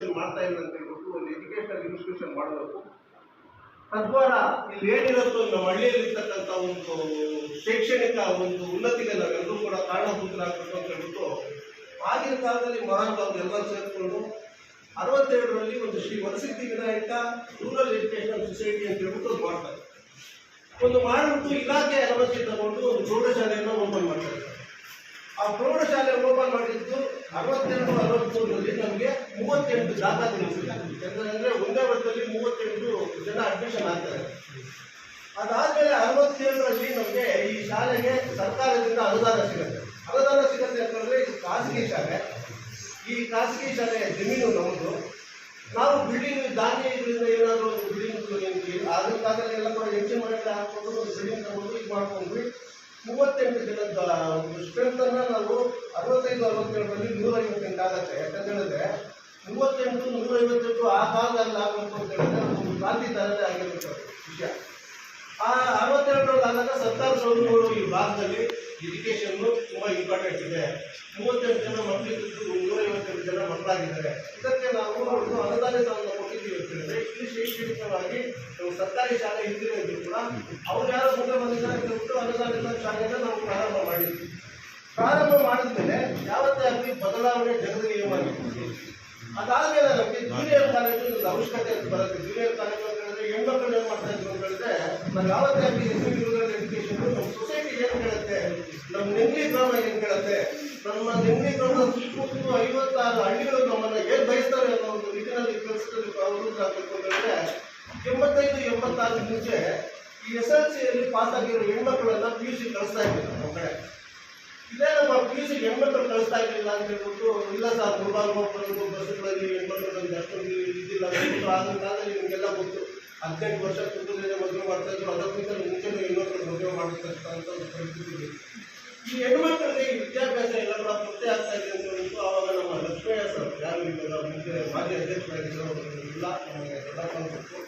ಮಾಡ್ತಾ ಇಲ್ಲ ಅಂತ ಹೇಳ್ಬಿಟ್ಟು ಒಂದು ಎಜುಕೇಶನಲ್ ಇನ್ಸ್ಟಿಟ್ಯೂಷನ್ ಮಾಡಬೇಕು. ತದ್ವಾರ ಇಲ್ಲಿ ಏನಿರುತ್ತೋ ನಮ್ಮ ಹಳ್ಳಿಯಲ್ಲಿ ಇರ್ತಕ್ಕಂಥ ಒಂದು ಶೈಕ್ಷಣಿಕ ಒಂದು ಉನ್ನತಿಗೆ ನಾವೆಲ್ಲರೂ ಕೂಡ ಕಾರಣಭೂತರಾಗಬೇಕು ಅಂತ ಹೇಳ್ಬಿಟ್ಟು ಆಗಿನ ಕಾಲದಲ್ಲಿ ಅವರು ಎಲ್ಲರೂ ಸೇರಿಕೊಂಡು ಅರವತ್ತೆರಡರಲ್ಲಿ ಒಂದು Shri Varasiddhi Vinayaka rural education society ಅಂತ ಹೇಳ್ಬಿಟ್ಟು ಮಾಡ್ತಾರೆ. ಒಂದು ಮಾಡಿಬಿಟ್ಟು ಇಲಾಖೆ ಅನುಮತಿ ತಗೊಂಡು ಒಂದು ಪ್ರೌಢಶಾಲೆಯನ್ನು ಓಪನ್ ಮಾಡ್ತಾರೆ. ಆ ಪ್ರೌಢಶಾಲೆ ಓಪನ್ ಮಾಡಿದ್ದು ಅರವತ್ತೆರಡು, ಅರವತ್ತೊಂದರಲ್ಲಿ ನಮಗೆ ಮೂವತ್ತೆಂಟು ದಾಖಲೆ ಅಂದ್ರೆ ಒಂದೇ ವರ್ಷದಲ್ಲಿ ಮೂವತ್ತೆಂಟು ಜನ ಅಡ್ಮಿಷನ್ ಆಗ್ತಾರೆ. ಅದಾದ್ಮೇಲೆ ಅರವತ್ತೇಳರಲ್ಲಿ ನಮಗೆ ಈ ಶಾಲೆಗೆ ಸರ್ಕಾರದಿಂದ ಅನುದಾನ ಸಿಗುತ್ತೆ. ಅನುದಾನ ಸಿಗುತ್ತೆ ಅಂತಂದ್ರೆ ಇದು ಖಾಸಗಿ ಶಾಲೆ. ಈ ಖಾಸಗಿ ಶಾಲೆ ಜಮೀನು ನಮ್ಮದು ನಾವು ಬಿಲ್ಡಿಂಗ್ ದಾನಿಗಳಿಂದ ಏನಾದರೂ ಒಂದು ಬಿಲ್ಡಿಂಗ್ ಅದ್ರ ಕಾಲದಲ್ಲಿ ಎಲ್ಲ ಕೂಡ ಹೆಚ್ಚಿನ ಮನೆಗೆ ಹಾಕೊಂಡು ಒಂದು ಬಿಲ್ಡಿಂಗ್ ತಗೊಂಡು ಇದು ಮಾಡ್ಕೊಂಡ್ವಿ ಮೂವತ್ತೆಂಟು ದಿನದ ಒಂದು ಸ್ಟ್ರೆಂತ್ ಅನ್ನ ನಾವು ಅರವತ್ತೈದು ಅರವತ್ತೇಳರಲ್ಲಿ ನೂರ ಐವತ್ತೆಂಟು ಆಗುತ್ತೆ. ಯಾಕಂತ ಹೇಳಿದ್ರೆ ಮೂವತ್ತೆಂಟು ನೂರ ಐವತ್ತೆಂಟು ಆ ಕಾಲದಲ್ಲಿ ಆಗಬೇಕು ಅಂತ ಹೇಳಿದ್ರೆ ಒಂದು ಕ್ರಾಂತಿ ತರದೇ ಆಗಿರುತ್ತೆ ವಿಷಯ. ಆ ಅರವತ್ತೆರಡರಲ್ಲಿ ಆದಾಗ ಸರ್ಕಾರ ಸೌಲಭ್ಯಗಳು ಈ ಭಾಗದಲ್ಲಿ ಎಜುಕೇಶನ್ ತುಂಬಾ ಇಂಪಾರ್ಟೆಂಟ್ ಇದೆ. ಮೂವತ್ತೆಂಟು ಜನ ಮಕ್ಕಳಿದ್ದು ನೂರ ಐವತ್ತೆಂಟು ಜನ ಮಕ್ಕಳಾಗಿದ್ದಾರೆ. ಇದಕ್ಕೆ ನಾವು ಒಂದು ಕೊಟ್ಟಿದ್ದೀವಿ ಅಂತ ಇಲ್ಲಿ ಶೈಕ್ಷಣಿಕವಾಗಿ ಸರ್ಕಾರಿ ಶಾಲೆ ಹಿಂದಿರೋದು ಕೂಡ ಅವ್ರು ಯಾರು ಮುಂದೆ ಬಂದಿದ್ದಾರೆ ಅನುದಾನಿತ ಶಾಲೆಯನ್ನು ನಾವು ಪ್ರಾರಂಭ ಮಾಡಿದ್ವಿ. ಪ್ರಾರಂಭ ಮಾಡಿದ ಮೇಲೆ ಯಾವತ್ತೇ ಆಗಲಿ ಬದಲಾವಣೆ ಜಗದ ಅದಾದ್ಮೇಲೆ ನಮಗೆ ಜೂನಿಯರ್ ಕಾಲೇಜು ಒಂದು ಅವಶ್ಯಕತೆ ಅಂತ ಬರುತ್ತೆ. ಜೂನಿಯರ್ ಕಾಲೇಜು ಅಂತ ಹೇಳಿದ್ರೆ ಹೆಣ್ಮಕ್ಳು ಏನು ಮಾಡ್ತಾ ಇದ್ರು ಅಂತ ಹೇಳಿದ್ರೆ ನಾವು ಯಾವತ್ತೇ ಆಗಲಿ ಎಜುಕೇಶನ್ ನಮ್ಮ ಸೊಸೈಟಿ ಏನು ಕೇಳುತ್ತೆ? ನಮ್ಮ ನೆಂಗ್ಲಿ ಗ್ರಾಮ ಏನು ಕೇಳುತ್ತೆ? ನಮ್ಮ ನೆಂಗ್ಲಿ ಗ್ರಾಮದ ಸುತ್ತಮುತ್ತಲು ಐವತ್ತಾರು ಹಳ್ಳಿಗಳು ನಮ್ಮನ್ನ ಏನು ಬಯಸ್ತಾರೆ ಅನ್ನೋ ನಿಟ್ಟಿನಲ್ಲಿ ಕೆಲಸದಲ್ಲಿ ಹೇಳಿದ್ರೆ ಎಂಬತ್ತೈದು, ಎಂಬತ್ತಾರು ಮುಂಚೆ ಈ ಎಸ್ ಎಲ್ ಸಿಯಲ್ಲಿ ಪಾಸ್ ಆಗಿರೋ ಹೆಣ್ಮಕ್ಳೆಲ್ಲ ಪಿ ಯು ಸಿ ಕಳಿಸ್ತಾ ಇದ್ರು ನಮ್ಮ ಕಡೆ ಇದೇ ನಮ್ಮ ಪಿ ಯು ಸಿ ಹೆಣ್ಮಕ್ಳು ಕಳಿಸ್ತಾ ಇರಲಿಲ್ಲ ಅಂತ ಹೇಳ್ಬಿಟ್ಟು, ಇಲ್ಲ ಸರ್ ಮುಲ್ಬಾಗ್ ಹೋಗ್ಬರೋದು ಬಸ್ಸುಗಳಲ್ಲಿ ಹೆಣ್ಮಕ್ಳು ಅಷ್ಟೊಂದು ಆಗಿನ ಕಾಲದಲ್ಲಿ ನಿಮಗೆಲ್ಲ ಗೊತ್ತು ಹದಿನೆಂಟು ವರ್ಷ ತುಂಬದೇ ಮದುವೆ ಮಾಡ್ತಾ ಇದ್ರು, ಅದಕ್ಕಿಂತ ಮುಂಚೆನೇ ಹೆಣ್ಮಕ್ಳು ಮದುವೆ ಮಾಡಿರ್ತಕ್ಕಂಥ ಪರಿಸ್ಥಿತಿ. ಈ ಹೆಣ್ಮಕ್ಕಳಿಗೆ ವಿದ್ಯಾಭ್ಯಾಸ ಎಲ್ಲ ಕೂಡ ಪತ್ತೆ ಆಗ್ತಾ ಇದೆ ಅಂತ ಹೇಳ್ಬಿಟ್ಟು ಅವಾಗ ನಮ್ಮ ಲಕ್ಷ್ಮಯ್ಯ ಸರ್ ಯಾರು ಇಲ್ಲ ಮುಂದೆ ಮಾಜಿ ಅಧ್ಯಕ್ಷರಾಗಿದ್ದರು ಅವರು ಇಲ್ಲ ನಮಗೆ ದೊಡ್ಡಪ್ಪ ಗೊತ್ತು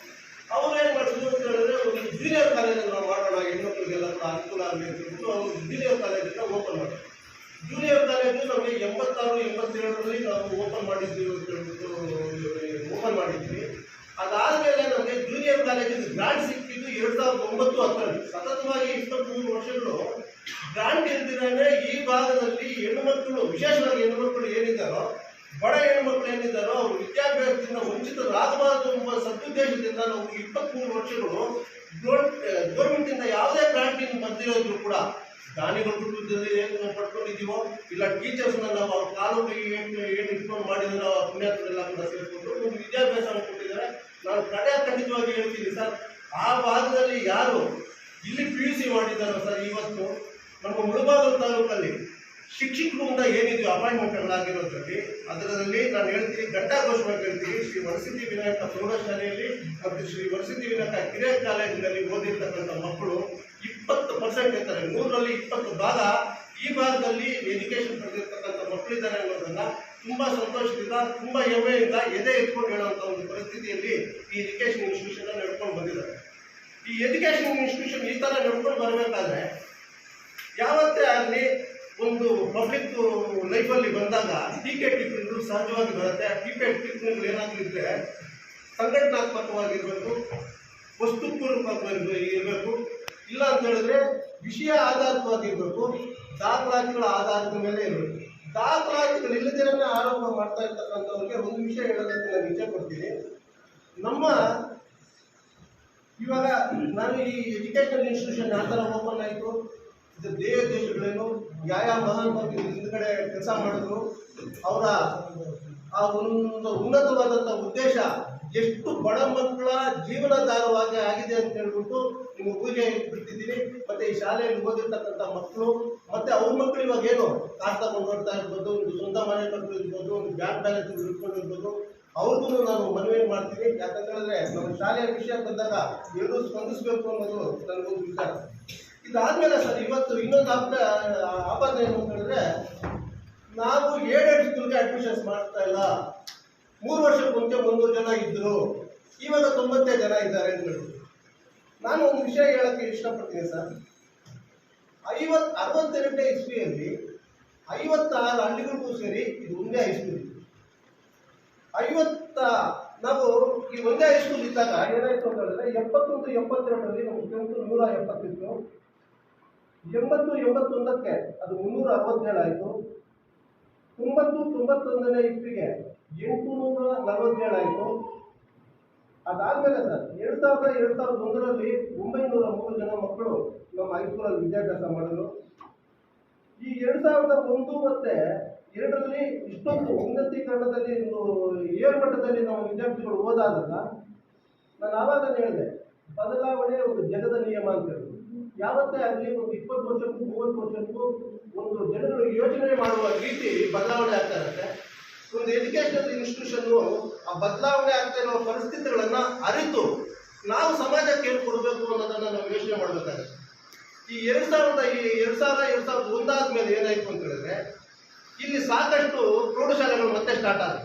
ಏನು ಮಾಡಿದ್ರು ಅಂತ ಹೇಳಿದ್ರೆ, ಒಂದು ಇಂಜಿನಿಯರ್ ಕಾಲೇಜನ್ನು ಮಾಡೋಣ, ಹೆಣ್ಮಕ್ಳಿಗೆಲ್ಲ ಅನುಕೂಲ ಆಗಲಿ ಅಂತ ಹೇಳ್ಬಿಟ್ಟು ಅವರು ಇಂಜಿನಿಯರ್ ಕಾಲೇಜನ್ನು ಓಪನ್ ಮಾಡಿದ್ರು. ಜೂನಿಯರ್ ಕಾಲೇಜು ನಮಗೆ ಎಂಬತ್ತಾರು ಎಂಬತ್ತೇಳರಲ್ಲಿ ನಾವು ಓಪನ್ ಮಾಡಿದ್ದೀವಿ ಅಂತ ಹೇಳ್ಬಿಟ್ಟು ಓಪನ್ ಮಾಡಿದ್ವಿ. ಅದಾದಮೇಲೆ ನಮಗೆ ಜೂನಿಯರ್ ಕಾಲೇಜಿನ ಗ್ರಾಂಟ್ ಸಿಕ್ಕಿದ್ದು ಎರಡು ಸಾವಿರದ ಒಂಬತ್ತು ಹತ್ತರಲ್ಲಿ. ಸತತವಾಗಿ ಇಪ್ಪತ್ತ್ಮೂರು ವರ್ಷಗಳು ಗ್ರಾಂಟ್ ಈ ಭಾಗದಲ್ಲಿ ಹೆಣ್ಣುಮಕ್ಕಳು ವಿಶೇಷವಾಗಿ ಹೆಣ್ಣುಮಕ್ಕಳು ಏನಿದ್ದಾರೋ, ಬಡ ಹೆಣ್ಮಕ್ಳು ಏನಿದ್ದಾರೋ, ಅವರು ವಿದ್ಯಾಭ್ಯಾಸದಿಂದ ವಂಚಿತರಾಗಬಾರದು ಎಂಬ ಸದುದ್ದೇಶದಿಂದ ನಾವು ಇಪ್ಪತ್ತ್ಮೂರು ವರ್ಷಗಳು ಗೌರ್ಮೆಂಟಿಂದ ಯಾವುದೇ ಗ್ರಾಂಟಿನ ಬಂದಿರೋದ್ರು ಕೂಡ ದಾನಿಗಳ ಏನು ಪಡ್ಕೊಂಡಿದ್ದೀವೋ, ಇಲ್ಲ ಟೀಚರ್ಸ್ನ ನಾವು ಅವ್ರ ಕಾಲು ಕೈ ಏನು ಏನು ಇಟ್ಕೊಂಡು ಮಾಡಿದ್ರು ಆ ಪುಣ್ಯಾತ್ಮರೆಲ್ಲ ಕೂಡ ಸೇರಿಕೊಂಡು ಒಂದು ವಿದ್ಯಾಭ್ಯಾಸವನ್ನು ಕೊಟ್ಟಿದ್ದಾರೆ. ನಾನು ಕಡೆ ಖಂಡಿತವಾಗಿ ಹೇಳ್ತೀನಿ ಸರ್, ಆ ಭಾಗದಲ್ಲಿ ಯಾರು ಇಲ್ಲಿ ಪಿ ಯು ಸಿ ಮಾಡಿದ್ದಾರೋ ಸರ್, ಇವತ್ತು ನಮ್ಮ ಮುಳಬಾಗಿಲು ತಾಲೂಕಲ್ಲಿ ಶಿಕ್ಷಕರು ಅಂತ ಏನಿದೆಯೋ ಅಪಾಯಿಂಟ್ಮೆಂಟ್ಗಳಾಗಿರೋದ್ರಲ್ಲಿ ಅದರಲ್ಲಿ ನಾನು ಹೇಳ್ತೀನಿ ಘಂಟಾಘೋಷವಾಗಿ ಹೇಳ್ತೀನಿ, ಶ್ರೀ ವರಸಿದ್ಧಿ ವಿನಾಯಕ ಪ್ರೌಢಶಾಲೆಯಲ್ಲಿ ಮತ್ತು ಶ್ರೀ ವರಸಿದ್ಧಿ ವಿನಾಯಕ ಕಿರಿಯ ಕಾಲೇಜಿನಲ್ಲಿ ಓದಿರ್ತಕ್ಕಂಥ ಮಕ್ಕಳು ಇಪ್ಪತ್ತು ಪರ್ಸೆಂಟ್ ಇರ್ತಾರೆ. ನೂರರಲ್ಲಿ ಇಪ್ಪತ್ತು ಭಾಗ ಈ ಭಾಗದಲ್ಲಿ ಎಜುಕೇಶನ್ ಪಡೆದಿರ್ತಕ್ಕಂಥ ಮಕ್ಕಳಿದ್ದಾರೆ ಅನ್ನೋದನ್ನ ತುಂಬಾ ಸಂತೋಷದಿಂದ, ತುಂಬಾ ಹೆಮ್ಮೆಯಿಂದ ಎದೆ ಎತ್ಕೊಂಡು ಹೇಳುವಂಥ ಒಂದು ಪರಿಸ್ಥಿತಿಯಲ್ಲಿ ಈ ಎಜುಕೇಶನ್ ಇನ್ಸ್ಟಿಟ್ಯೂಷನ್ ನಡ್ಕೊಂಡು ಬಂದಿದ್ದಾರೆ. ಈ ಎಜುಕೇಶನ್ ಇನ್ಸ್ಟಿಟ್ಯೂಷನ್ ಈ ಥರ ನಡ್ಕೊಂಡು ಬರಬೇಕಾದ್ರೆ ಯಾವತ್ತೇ ಆಗಲಿ ಒಂದು ಪಬ್ಲಿಕ್ ಲೈಫಲ್ಲಿ ಬಂದಾಗ ಕೀಪ್ಯಾಡ್ ಟಿಪ್ಪಣಿಗಳು ಸಹಜವಾಗಿ ಬರುತ್ತೆ. ಆ ಟೀಕೆ ಟಿಪ್ಪಣಿಗಳು ಏನಾಗಲಿದ್ರೆ ಸಂಘಟನಾತ್ಮಕವಾಗಿರಬೇಕು ವಸ್ತುಪೂರ್ವಕವಾಗಿ ಇರಬೇಕು. ಇಲ್ಲ ಅಂತ ಹೇಳಿದ್ರೆ ವಿಷಯ ಆಧಾರಿತವಾಗಿರಬೇಕು, ದಾಖಲಾತಿಗಳ ಆಧಾರದ ಮೇಲೆ ಇರಬೇಕು. ದಾಖಲಾತಿಗಳು ಇಲ್ಲದಿರನ್ನ ಆರೋಪ ಮಾಡ್ತಾ ಇರ್ತಕ್ಕಂಥವ್ರಿಗೆ ಒಂದು ವಿಷಯ ಹೇಳೋದಕ್ಕೆ ನಾನು ಇಚ್ಛೆ ಪಡ್ತೀನಿ. ನಮ್ಮ ಇವಾಗ ನಾನು ಈ ಎಜುಕೇಶನ್ ಇನ್ಸ್ಟಿಟ್ಯೂಷನ್ ಯಾವ ಥರ ಓಪನ್ ಆಯಿತು. ಇದು ದೇಹ ದೇಶಗಳೇನು ಯಾವ ಯಾವ ಮಹಾನುಭಾವರು ಹಿಂದ್ಗಡೆ ಕೆಲಸ ಮಾಡಿದ್ರು, ಅವರ ಆ ಒಂದು ಉನ್ನತವಾದಂಥ ಉದ್ದೇಶ ಎಷ್ಟು ಬಡ ಮಕ್ಕಳ ಜೀವನಾಧಾರವಾಗಿ ಆಗಿದೆ ಅಂತ ಹೇಳ್ಬಿಟ್ಟು ನಿಮ್ಮ ಪೂಜೆ ಬಿಟ್ಟಿದ್ದೀನಿ. ಮತ್ತೆ ಈ ಶಾಲೆಯಲ್ಲಿ ಓದಿರ್ತಕ್ಕಂಥ ಮಕ್ಕಳು, ಮತ್ತೆ ಅವ್ರ ಮಕ್ಕಳು ಇವಾಗ ಏನು ಕಾರ್ ತಗೊಂಡು ಹೋಗ್ತಾ ಇರ್ಬೋದು, ಒಂದು ಸ್ವಂತ ಮನೆ ಕಟ್ಟು ಇರ್ಬೋದು, ಒಂದು ಬ್ಯಾಂಕ್ ಬ್ಯಾಲೆನ್ಸ್ ಇಟ್ಕೊಂಡಿರ್ಬೋದು ಅವ್ರಿಗೂ ನಾನು ಮನವಿ ಮಾಡ್ತೀನಿ. ಯಾಕಂತ ಹೇಳಿದ್ರೆ ನಮ್ಮ ಶಾಲೆಯ ವಿಷಯ ಬಂದಾಗ ಎಲ್ಲರೂ ಸ್ಪಂದಿಸ್ಬೇಕು ಅನ್ನೋದು ನನಗೊಂದು ವಿಚಾರ. ಇದಾದ್ಮೇಲೆ ಸರ್, ಇವತ್ತು ಇನ್ನೊಂದು ಆಪ ಆಪಾದನೆ ಏನು ಅಂತ ಹೇಳಿದ್ರೆ, ನಾವು ಏಡೆಡ್ ಸ್ಕೂಲ್ಗೆ ಅಡ್ಮಿಷನ್ಸ್ ಮಾಡ್ತಾ ಇಲ್ಲ. ಮೂರು ವರ್ಷಕ್ಕೆ ಮುಂಚೆ ಒಂದು ಜನ ಇದ್ರು. ಇವಾಗ ತೊಂಬತ್ತೈದು ಜನ ಇದ್ದಾರೆ ಅಂತ ಹೇಳಿ ನಾನು ಒಂದು ವಿಷಯ ಹೇಳಕ್ಕೆ ಇಷ್ಟಪಡ್ತೀನಿ ಸರ್. ಐವತ್ ಅರವತ್ತೆರಡನೇ ಇಸ್ವಿಯಲ್ಲಿ ಐವತ್ತಾರು ಹಳ್ಳಿಗಳಿಗೂ ಸೇರಿ ಇದು ಒಂದೇ ಹೈಸ್ಕೂಲ್ ಇತ್ತು. ಐವತ್ತ, ನಾವು ಈ ಒಂದೇ ಹೈಸ್ಕೂಲ್ ಇದ್ದಾಗ ಏನಾಯ್ತು ಅಂತ ಹೇಳಿದ್ರೆ, ಎಪ್ಪತ್ತೊಂದು, ಎಪ್ಪತ್ತೆರಡರಲ್ಲಿ ಸ್ಟ್ರೆಂತ್ ನೂರ ಎಪ್ಪತ್ತಿತ್ತು ಎಂಬತ್ತು, ಎಂಬತ್ತೊಂದಕ್ಕೆ, ಅದು ಮುನ್ನೂರ ಅರವತ್ತೇಳು ಆಯಿತು. ತೊಂಬತ್ತು, ತೊಂಬತ್ತೊಂದನೇ ಇಸ್ವಿಗೆ ನಲವತ್ತೇಳು ಆಯಿತು. ಅದಾದ್ಮೇಲೆ ಸರ್, ಎರಡು ಸಾವಿರದ ಎರಡು ಸಾವಿರದ ಒಂದರಲ್ಲಿ ಒಂಬೈನೂರ ಮೂರು ಜನ ಮಕ್ಕಳು ನಮ್ಮ ಹೈಸ್ಕೂಲಲ್ಲಿ ವಿದ್ಯಾಭ್ಯಾಸ ಮಾಡಿದ್ರು. ಈ ಎರಡು ಸಾವಿರದ ಒಂದು ಮತ್ತೆ ಎರಡರಲ್ಲಿ ಇಷ್ಟೊಂದು ಉನ್ನತೀಕರಣದಲ್ಲಿ ಏರ್ಮಟ್ಟದಲ್ಲಿ ನಮ್ಮ ವಿದ್ಯಾರ್ಥಿಗಳು ಓದಾದಾಗ ನಾನು ಆವಾಗ ಹೇಳಿದೆ, ಬದಲಾವಣೆ ಒಂದು ಜಗದ ನಿಯಮ ಅಂತ ಹೇಳಿ ಯಾವತ್ತೇ ಆಗಲಿ ಒಂದು ಇಪ್ಪತ್ತು ವರ್ಷಕ್ಕೂ, ಮೂವತ್ತು ವರ್ಷಕ್ಕೂ ಒಂದು ಜನರು ಯೋಚನೆ ಮಾಡುವ ರೀತಿ ಬದಲಾವಣೆ ಆಗ್ತಾ ಇರುತ್ತೆ. ಒಂದು ಎಜುಕೇಶನಲ್ ಇನ್ಸ್ಟಿಟ್ಯೂಷನ್ ಆ ಬದಲಾವಣೆ ಆಗ್ತಾ ಇರುವ ಪರಿಸ್ಥಿತಿಗಳನ್ನ ಅರಿತು ನಾವು ಸಮಾಜಕ್ಕೆ ಏನು ಕೊಡಬೇಕು ಅನ್ನೋದನ್ನ ನಾವು ಯೋಚನೆ ಮಾಡಬೇಕಾಗುತ್ತೆ. ಈ ಎರಡ್ ಸಾವಿರದ ಈ ಎರಡ್ ಸಾವಿರ, ಎರಡ್ ಸಾವಿರದ ಒಂದಾದ್ಮೇಲೆ ಏನಾಯ್ತು ಅಂತ ಹೇಳಿದ್ರೆ, ಇಲ್ಲಿ ಸಾಕಷ್ಟು ಪ್ರೌಢಶಾಲೆಗಳು ಮತ್ತೆ ಸ್ಟಾರ್ಟ್ ಆದವು.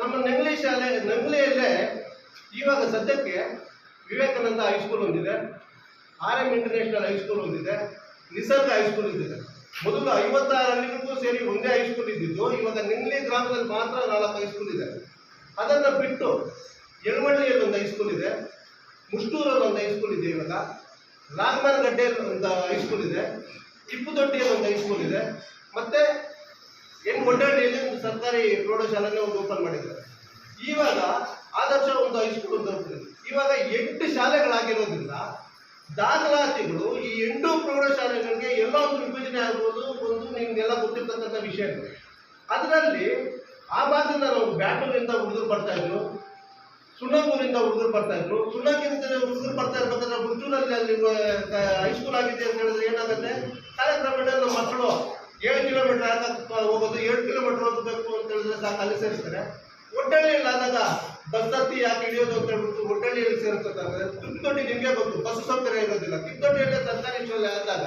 ನಮ್ಮ ನೆಂಗ್ಲಿ ಶಾಲೆ, ನೆಂಗ್ಲಿಯಲ್ಲೇ ಇವಾಗ ಸದ್ಯಕ್ಕೆ ವಿವೇಕಾನಂದ ಹೈಸ್ಕೂಲ್ ಒಂದಿದೆ. R M international high school ಒಂದಿದೆ ನಿಸರ್ಗ ಹೈಸ್ಕೂಲ್ ಇದ್ದಿದೆ ಮೊದಲು ಐವತ್ತಾರು ಸೇರಿ ಒಂದೇ ಹೈಸ್ಕೂಲ್ ಇದ್ದಿದ್ದು, ಇವಾಗ ನಿಂಗ್ಲಿ ಗ್ರಾಮದಲ್ಲಿ ಮಾತ್ರ ನಾಲ್ಕು ಹೈಸ್ಕೂಲ್ ಇದೆ. ಅದನ್ನು ಬಿಟ್ಟು ಯಳವಳ್ಳಿಯಲ್ಲಿ ಒಂದು ಹೈಸ್ಕೂಲ್ ಇದೆ ಮುಷ್ಟೂರಲ್ಲಿ ಒಂದು ಹೈಸ್ಕೂಲ್ ಇದೆ ಇವಾಗ. ನಾಗಮನ ಗಡ್ಡೆಯಲ್ಲಿ ಒಂದು ಹೈಸ್ಕೂಲ್ ಇದೆ ಇಪ್ಪುದೊಡ್ಡಿಯಲ್ಲಿ ಒಂದು ಹೈಸ್ಕೂಲ್ ಇದೆ. ಮತ್ತೆ ಎನ್ ಒಡ್ಡಹಳ್ಳಿಯಲ್ಲಿ ಒಂದು ಸರ್ಕಾರಿ ಪ್ರೌಢಶಾಲೆನೇ ಒಂದು ಓಪನ್ ಮಾಡಿದ್ದಾರೆ. ಇವಾಗ ಆದರ್ಶ ಒಂದು ಹೈಸ್ಕೂಲ್ ಒಂದು ಇದೆ. ಇವಾಗ ಎಂಟು ಶಾಲೆಗಳಾಗಿರೋದ್ರಿಂದ ದಾಖಲಾತಿಗಳು ಈ ಎಂಟು ಪ್ರೌಢಶಾಲೆಗಳಿಗೆ ಎಲ್ಲ ಒಂದು ವಿಭಜನೆ ಆಗ್ಬೋದು, ಒಂದು ನಿಮ್ಗೆಲ್ಲ ಗೊತ್ತಿರ್ತಕ್ಕಂಥ ವಿಷಯಗಳು. ಅದರಲ್ಲಿ ಆ ಭಾಗದಿಂದ ನಾವು ಬ್ಯಾಟೂರಿಂದ ಹುಡುಗರು ಬರ್ತಾ ಇದ್ರು ಸುಣ್ಣಪುರಿಂದ ಹುಡುಗರು ಬರ್ತಾ ಇದ್ರು. ಸುಣ್ಣಕ್ಕಿಂತ ಹುಡುಗರು ಬರ್ತಾ ಇರ್ಬೇಕಾದ್ರೆ ಹುಟ್ಟೂರಲ್ಲಿ ಅಲ್ಲಿ ಹೈಸ್ಕೂಲ್ ಆಗಿದೆ ಅಂತ ಹೇಳಿದ್ರೆ ಏನಾಗುತ್ತೆ? ಕಾಲಕ್ರಮೇಣ ನಮ್ಮ ಮಕ್ಕಳು ಏಳು ಕಿಲೋಮೀಟರ್ ಆಗ ಹೋಗೋದು, ಏಳು ಕಿಲೋಮೀಟರ್ ಹೋಗಬೇಕು ಅಂತ ಹೇಳಿದ್ರೆ ಸಾಕು, ಅಲ್ಲಿ ಸೇರಿಸ್ತಾರೆ. ಒಟ್ಟಳ್ಳಿಯಲ್ಲಿ ಆದಾಗ ಬಸ್ ಹತ್ತಿ ಯಾಕೆ ಇಳಿಯೋದು ಅಂತ ಹೇಳ್ಬಿಟ್ಟು ಒಟ್ಟಳ್ಳಿಯಲ್ಲಿ ಸೇರಿಸ್ತಾರೆ ತಿಂತೊಂಡಿ ನಿಮಗೆ ಗೊತ್ತು, ಬಸ್ ಸೌಕರ್ಯ ಇರೋದಿಲ್ಲ. ಕಿತ್ತೊಡ್ಡಿಯಲ್ಲಿ ಸರ್ಕಾರಿ ಶಾಲೆ ಆದಾಗ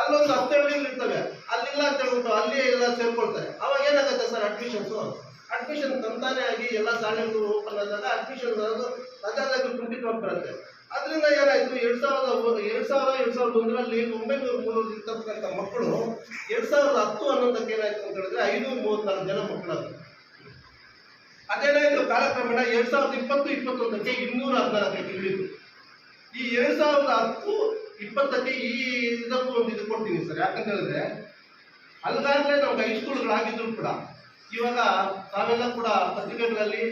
ಅಲ್ಲೊಂದು ಹತ್ತು ಹಳ್ಳಿಗಳು ಇರ್ತವೆ. ಅಲ್ಲಿಲ್ಲ ಅಂತ ಹೇಳ್ಬಿಟ್ಟು ಅಲ್ಲಿ ಎಲ್ಲ ಸೇರ್ಕೊಳ್ತಾರೆ. ಅವಾಗ ಏನಾಗುತ್ತೆ ಸರ್ ಅಡ್ಮಿಷನ್ಸು ಅಡ್ಮಿಷನ್ ತಂತಾನೆ ಆಗಿ ಎಲ್ಲ ಶಾಲೆಗಳು ಓಪನ್ ಆದಾಗ ಅಡ್ಮಿಷನ್ ಅದಾದಾಗ ಟ್ವೆಂಟಿ ಟ್ವೆಲ್ ಬರುತ್ತೆ. ಅದರಿಂದ ಏನಾಯ್ತು? ಎರಡ್ ಸಾವಿರದ ಎರಡ್ ಸಾವಿರ ಎರಡ್ ಸಾವಿರದ ಒಂದರಲ್ಲಿ ಒಂಬೈನೂರ ಮೂರು ಇರ್ತಕ್ಕಂಥ ಮಕ್ಕಳು ಎರಡ್ ಸಾವಿರದ ಹತ್ತು ಹನ್ನೊಂದಕ್ಕೆ ಏನಾಯ್ತು ಅಂತ ಹೇಳಿದ್ರೆ ಐನೂರ ಮೂವತ್ನಾಲ್ಕು ಜನ ಮಕ್ಕಳಾದ್ರು. ಅದೇನಾಯ್ತು ಕಾಲಕ್ರಮೇಣ ಎರಡ್ ಸಾವಿರದ ಇಪ್ಪತ್ತು, ಇಪ್ಪತ್ತೊಂದಕ್ಕೆ ಇನ್ನೂರ ಹದಿನಾಲ್ಕಕ್ಕೆ ಇಳಿತು. ಈ ಎರಡ್ ಸಾವಿರದ ಹತ್ತು, ಇಪ್ಪತ್ತಕ್ಕೆ ಈ ಇದಕ್ಕೂ ಒಂದು ಇದು ಕೊಡ್ತೀನಿ ಸರ್. ಯಾಕಂತ ಹೇಳಿದ್ರೆ ಅಲ್ಗಾಗ್ಲೇ ನಮ್ಗೆ ಹೈಸ್ಕೂಲ್ಗಳಾಗಿದ್ರು ಕೂಡ, ಇವಾಗ ತಾವೆಲ್ಲ ಕೂಡ ಪತ್ರಿಕೆಗಳಲ್ಲಿ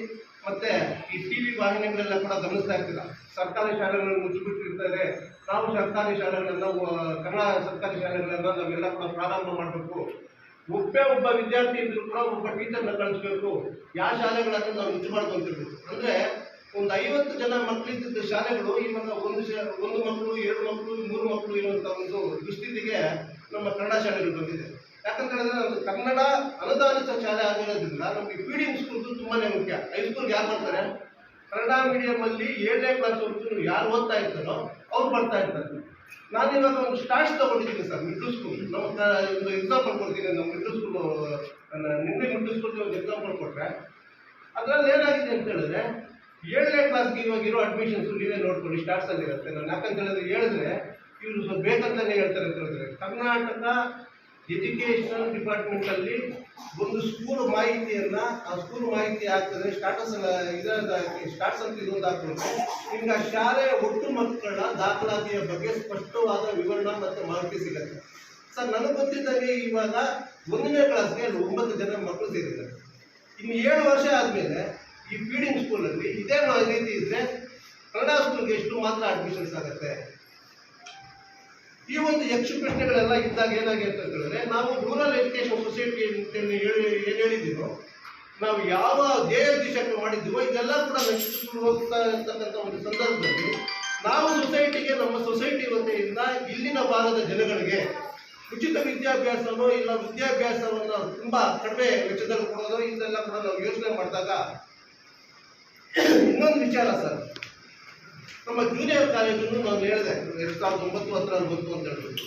ಮತ್ತೆ ಈ ಟಿ ವಿ ವಾಹಿನಿಗಳೆಲ್ಲ ಕೂಡ ಗಮನಿಸ್ತಾ ಇರ್ತೀರ? ಸರ್ಕಾರಿ ಶಾಲೆಗಳನ್ನು ಮುಚ್ಚಿಬಿಟ್ಟಿರ್ತಾರೆ. ನಾವು ಸರ್ಕಾರಿ ಶಾಲೆಗಳನ್ನ ಕನ್ನಡ ಸರ್ಕಾರಿ ಶಾಲೆಗಳನ್ನ ನಾವೆಲ್ಲ ಕೂಡ ಪ್ರಾರಂಭ ಮಾಡಬೇಕು. ಒಬ್ಬೇ ಒಬ್ಬ ವಿದ್ಯಾರ್ಥಿ ಇದ್ರು ಕೂಡ ಒಬ್ಬ ಟೀಚರ್ನ ಕಳಿಸ್ಬೇಕು. ಯಾವ ಶಾಲೆಗಳನ್ನು ನಾವು ಇದು ಮಾಡ್ಕೊಂತಿರ್ಬೇಕು. ಅಂದ್ರೆ ಒಂದು ಐವತ್ತು ಜನ ಮಕ್ಕಳಿದ್ದ ಶಾಲೆಗಳು ಇವಾಗ ಒಂದು ಒಂದು ಮಕ್ಕಳು, ಎರಡು ಮಕ್ಕಳು, ಮೂರು ಮಕ್ಕಳು ಇರುವಂತ ಒಂದು ದುಸ್ಥಿತಿಗೆ ನಮ್ಮ ಕನ್ನಡ ಶಾಲೆಗಳು ಬಂದಿದೆ. ಯಾಕಂತ ಹೇಳಿದ್ರೆ ಕನ್ನಡ ಅನುದಾನಿತ ಶಾಲೆ ಆಗಿರೋದ್ರಿಂದ ನಮಗೆ ಫೀಡಿಂಗ್ ಸ್ಕೂಲ್ ತುಂಬಾನೇ ಮುಖ್ಯ. ಹೈಸ್ಕೂಲ್ಗೆ ಯಾರು ಬರ್ತಾರೆ? ಕನ್ನಡ ಮೀಡಿಯಂ ಅಲ್ಲಿ ಏಳನೇ ಕ್ಲಾಸ್ ವರೆಗೂ ಯಾರು ಓದ್ತಾ ಇರ್ತಾರೋ ಅವ್ರು ಬರ್ತಾ ಇರ್ತಾರೆ. ನಾನು ಇವಾಗ ಒಂದು ಸ್ಟಾರ್ಟ್ಸ್ ತಗೊಂಡಿದ್ದೀನಿ ಸರ್ ಮಿಡ್ಲ್ ಸ್ಕೂಲ್ ಕ- ಒಂದು ಎಕ್ಸಾಂಪಲ್ ಕೊಡ್ತೀನಿ, ನಮ್ಮ ಮಿಡ್ಲ್ ಸ್ಕೂಲ್ ನಿನ್ನೆ ಮಿಡ್ಲ್ ಸ್ಕೂಲ್ ಒಂದು ಎಕ್ಸಾಂಪಲ್ ಕೊಟ್ಟರೆ ಅದರಲ್ಲಿ ಏನಾಗಿದೆ ಅಂತ ಹೇಳಿದ್ರೆ, ಏಳನೇ ಕ್ಲಾಸ್ಗೆ ಇವಾಗ ಇರೋ ಅಡ್ಮಿಷನ್ಸ್ ನೀವೇ ನೋಡ್ಕೊಳ್ಳಿ ಸ್ಟಾರ್ಟ್ಸ್ ಅಲ್ಲಿ ಇರುತ್ತೆ ನಾನು ಯಾಕಂತ ಹೇಳಿದ್ರೆ ಹೇಳಿದ್ರೆ, ಇವರು ಸ್ವಲ್ಪ ಬೇಕಂತಲೇ ಹೇಳ್ತಾರೆ ಅಂತ ಹೇಳಿದ್ರೆ, ಕರ್ನಾಟಕ ಎಜುಕೇಶನಲ್ ಡಿಪಾರ್ಟ್ಮೆಂಟ್ ಅಲ್ಲಿ ಒಂದು ಸ್ಕೂಲ್ ಮಾಹಿತಿಯನ್ನ, ಆ ಸ್ಕೂಲ್ ಮಾಹಿತಿ ಆಗ್ತದೆ ಸ್ಟಾಟಸ್ ಸ್ಟಾಟಸ್ ಅಂತ ಇದೊಂದು ಹಾಕೊಂಡು ಈಗ ಶಾಲೆಯ ಒಟ್ಟು ಮಕ್ಕಳ ದಾಖಲಾತಿಯ ಬಗ್ಗೆ ಸ್ಪಷ್ಟವಾದ ವಿವರಣ ಮತ್ತೆ ಮಾಹಿತಿ ಸಿಗುತ್ತೆ. ಸರ್, ನನಗೆ ಗೊತ್ತಿದ್ದಂಗೆ ಇವಾಗ ಒಂದನೇ ಕ್ಲಾಸ್ಗೆ ಅಲ್ಲಿ ಒಂಬತ್ತು ಜನ ಮಕ್ಕಳು ಸೇರಿದ್ದಾರೆ. ಇನ್ನು ಏಳು ವರ್ಷ ಆದಮೇಲೆ ಈ ಫೀಡಿಂಗ್ ಸ್ಕೂಲಲ್ಲಿ ಇದೇ ರೀತಿ ಇದ್ರೆ ಕನ್ನಡ ಸ್ಕೂಲ್ಗೆ ಎಷ್ಟು ಮಾತ್ರ ಅಡ್ಮಿಷನ್ಸ್ ಆಗುತ್ತೆ? ಈ ಒಂದು ಹೆಚ್ಚು ಪ್ರಶ್ನೆಗಳೆಲ್ಲ ಇದ್ದಾಗ ಏನಾಗುತ್ತೆ ಅಂತ ಹೇಳಿದ್ರೆ, ನಾವು ರೂರಲ್ ಎಜುಕೇಶನ್ ಸೊಸೈಟಿ ಏನು ಹೇಳಿದ್ದೀವೋ, ನಾವು ಯಾವ ಧ್ಯೇಯ ದಿಶಕ್ಕೆ ಮಾಡಿದ್ದೀವೋ, ಇದೆಲ್ಲ ಕೂಡ ನಶಿಸಿಕೊಂಡು ಹೋಗ್ತಾ ಇರ್ತಕ್ಕಂಥ ಒಂದು ಸಂದರ್ಭದಲ್ಲಿ ನಾವು ಸೊಸೈಟಿಗೆ ನಮ್ಮ ಸೊಸೈಟಿ ವತಿಯಿಂದ ಇಲ್ಲಿನ ಭಾಗದ ಜನಗಳಿಗೆ ಉಚಿತ ವಿದ್ಯಾಭ್ಯಾಸವೋ ಇಲ್ಲ ವಿದ್ಯಾಭ್ಯಾಸವನ್ನು ತುಂಬ ಕಡಿಮೆ ವೆಚ್ಚದಲ್ಲಿ ಕೊಡೋದು, ಇದೆಲ್ಲ ಕೂಡ ನಾವು ಯೋಚನೆ ಮಾಡಿದಾಗ ಇನ್ನೊಂದು ವಿಚಾರ ಸರ್. ನಮ್ಮ ಜೂನಿಯರ್ ಕಾಲೇಜನ್ನು ನಾನು ಹೇಳಿದೆ, ಎರಡು ಸಾವಿರದ ಒಂಬತ್ತು ಹತ್ರ ಬಂತು ಅಂತ ಹೇಳ್ಬಿಟ್ಟು.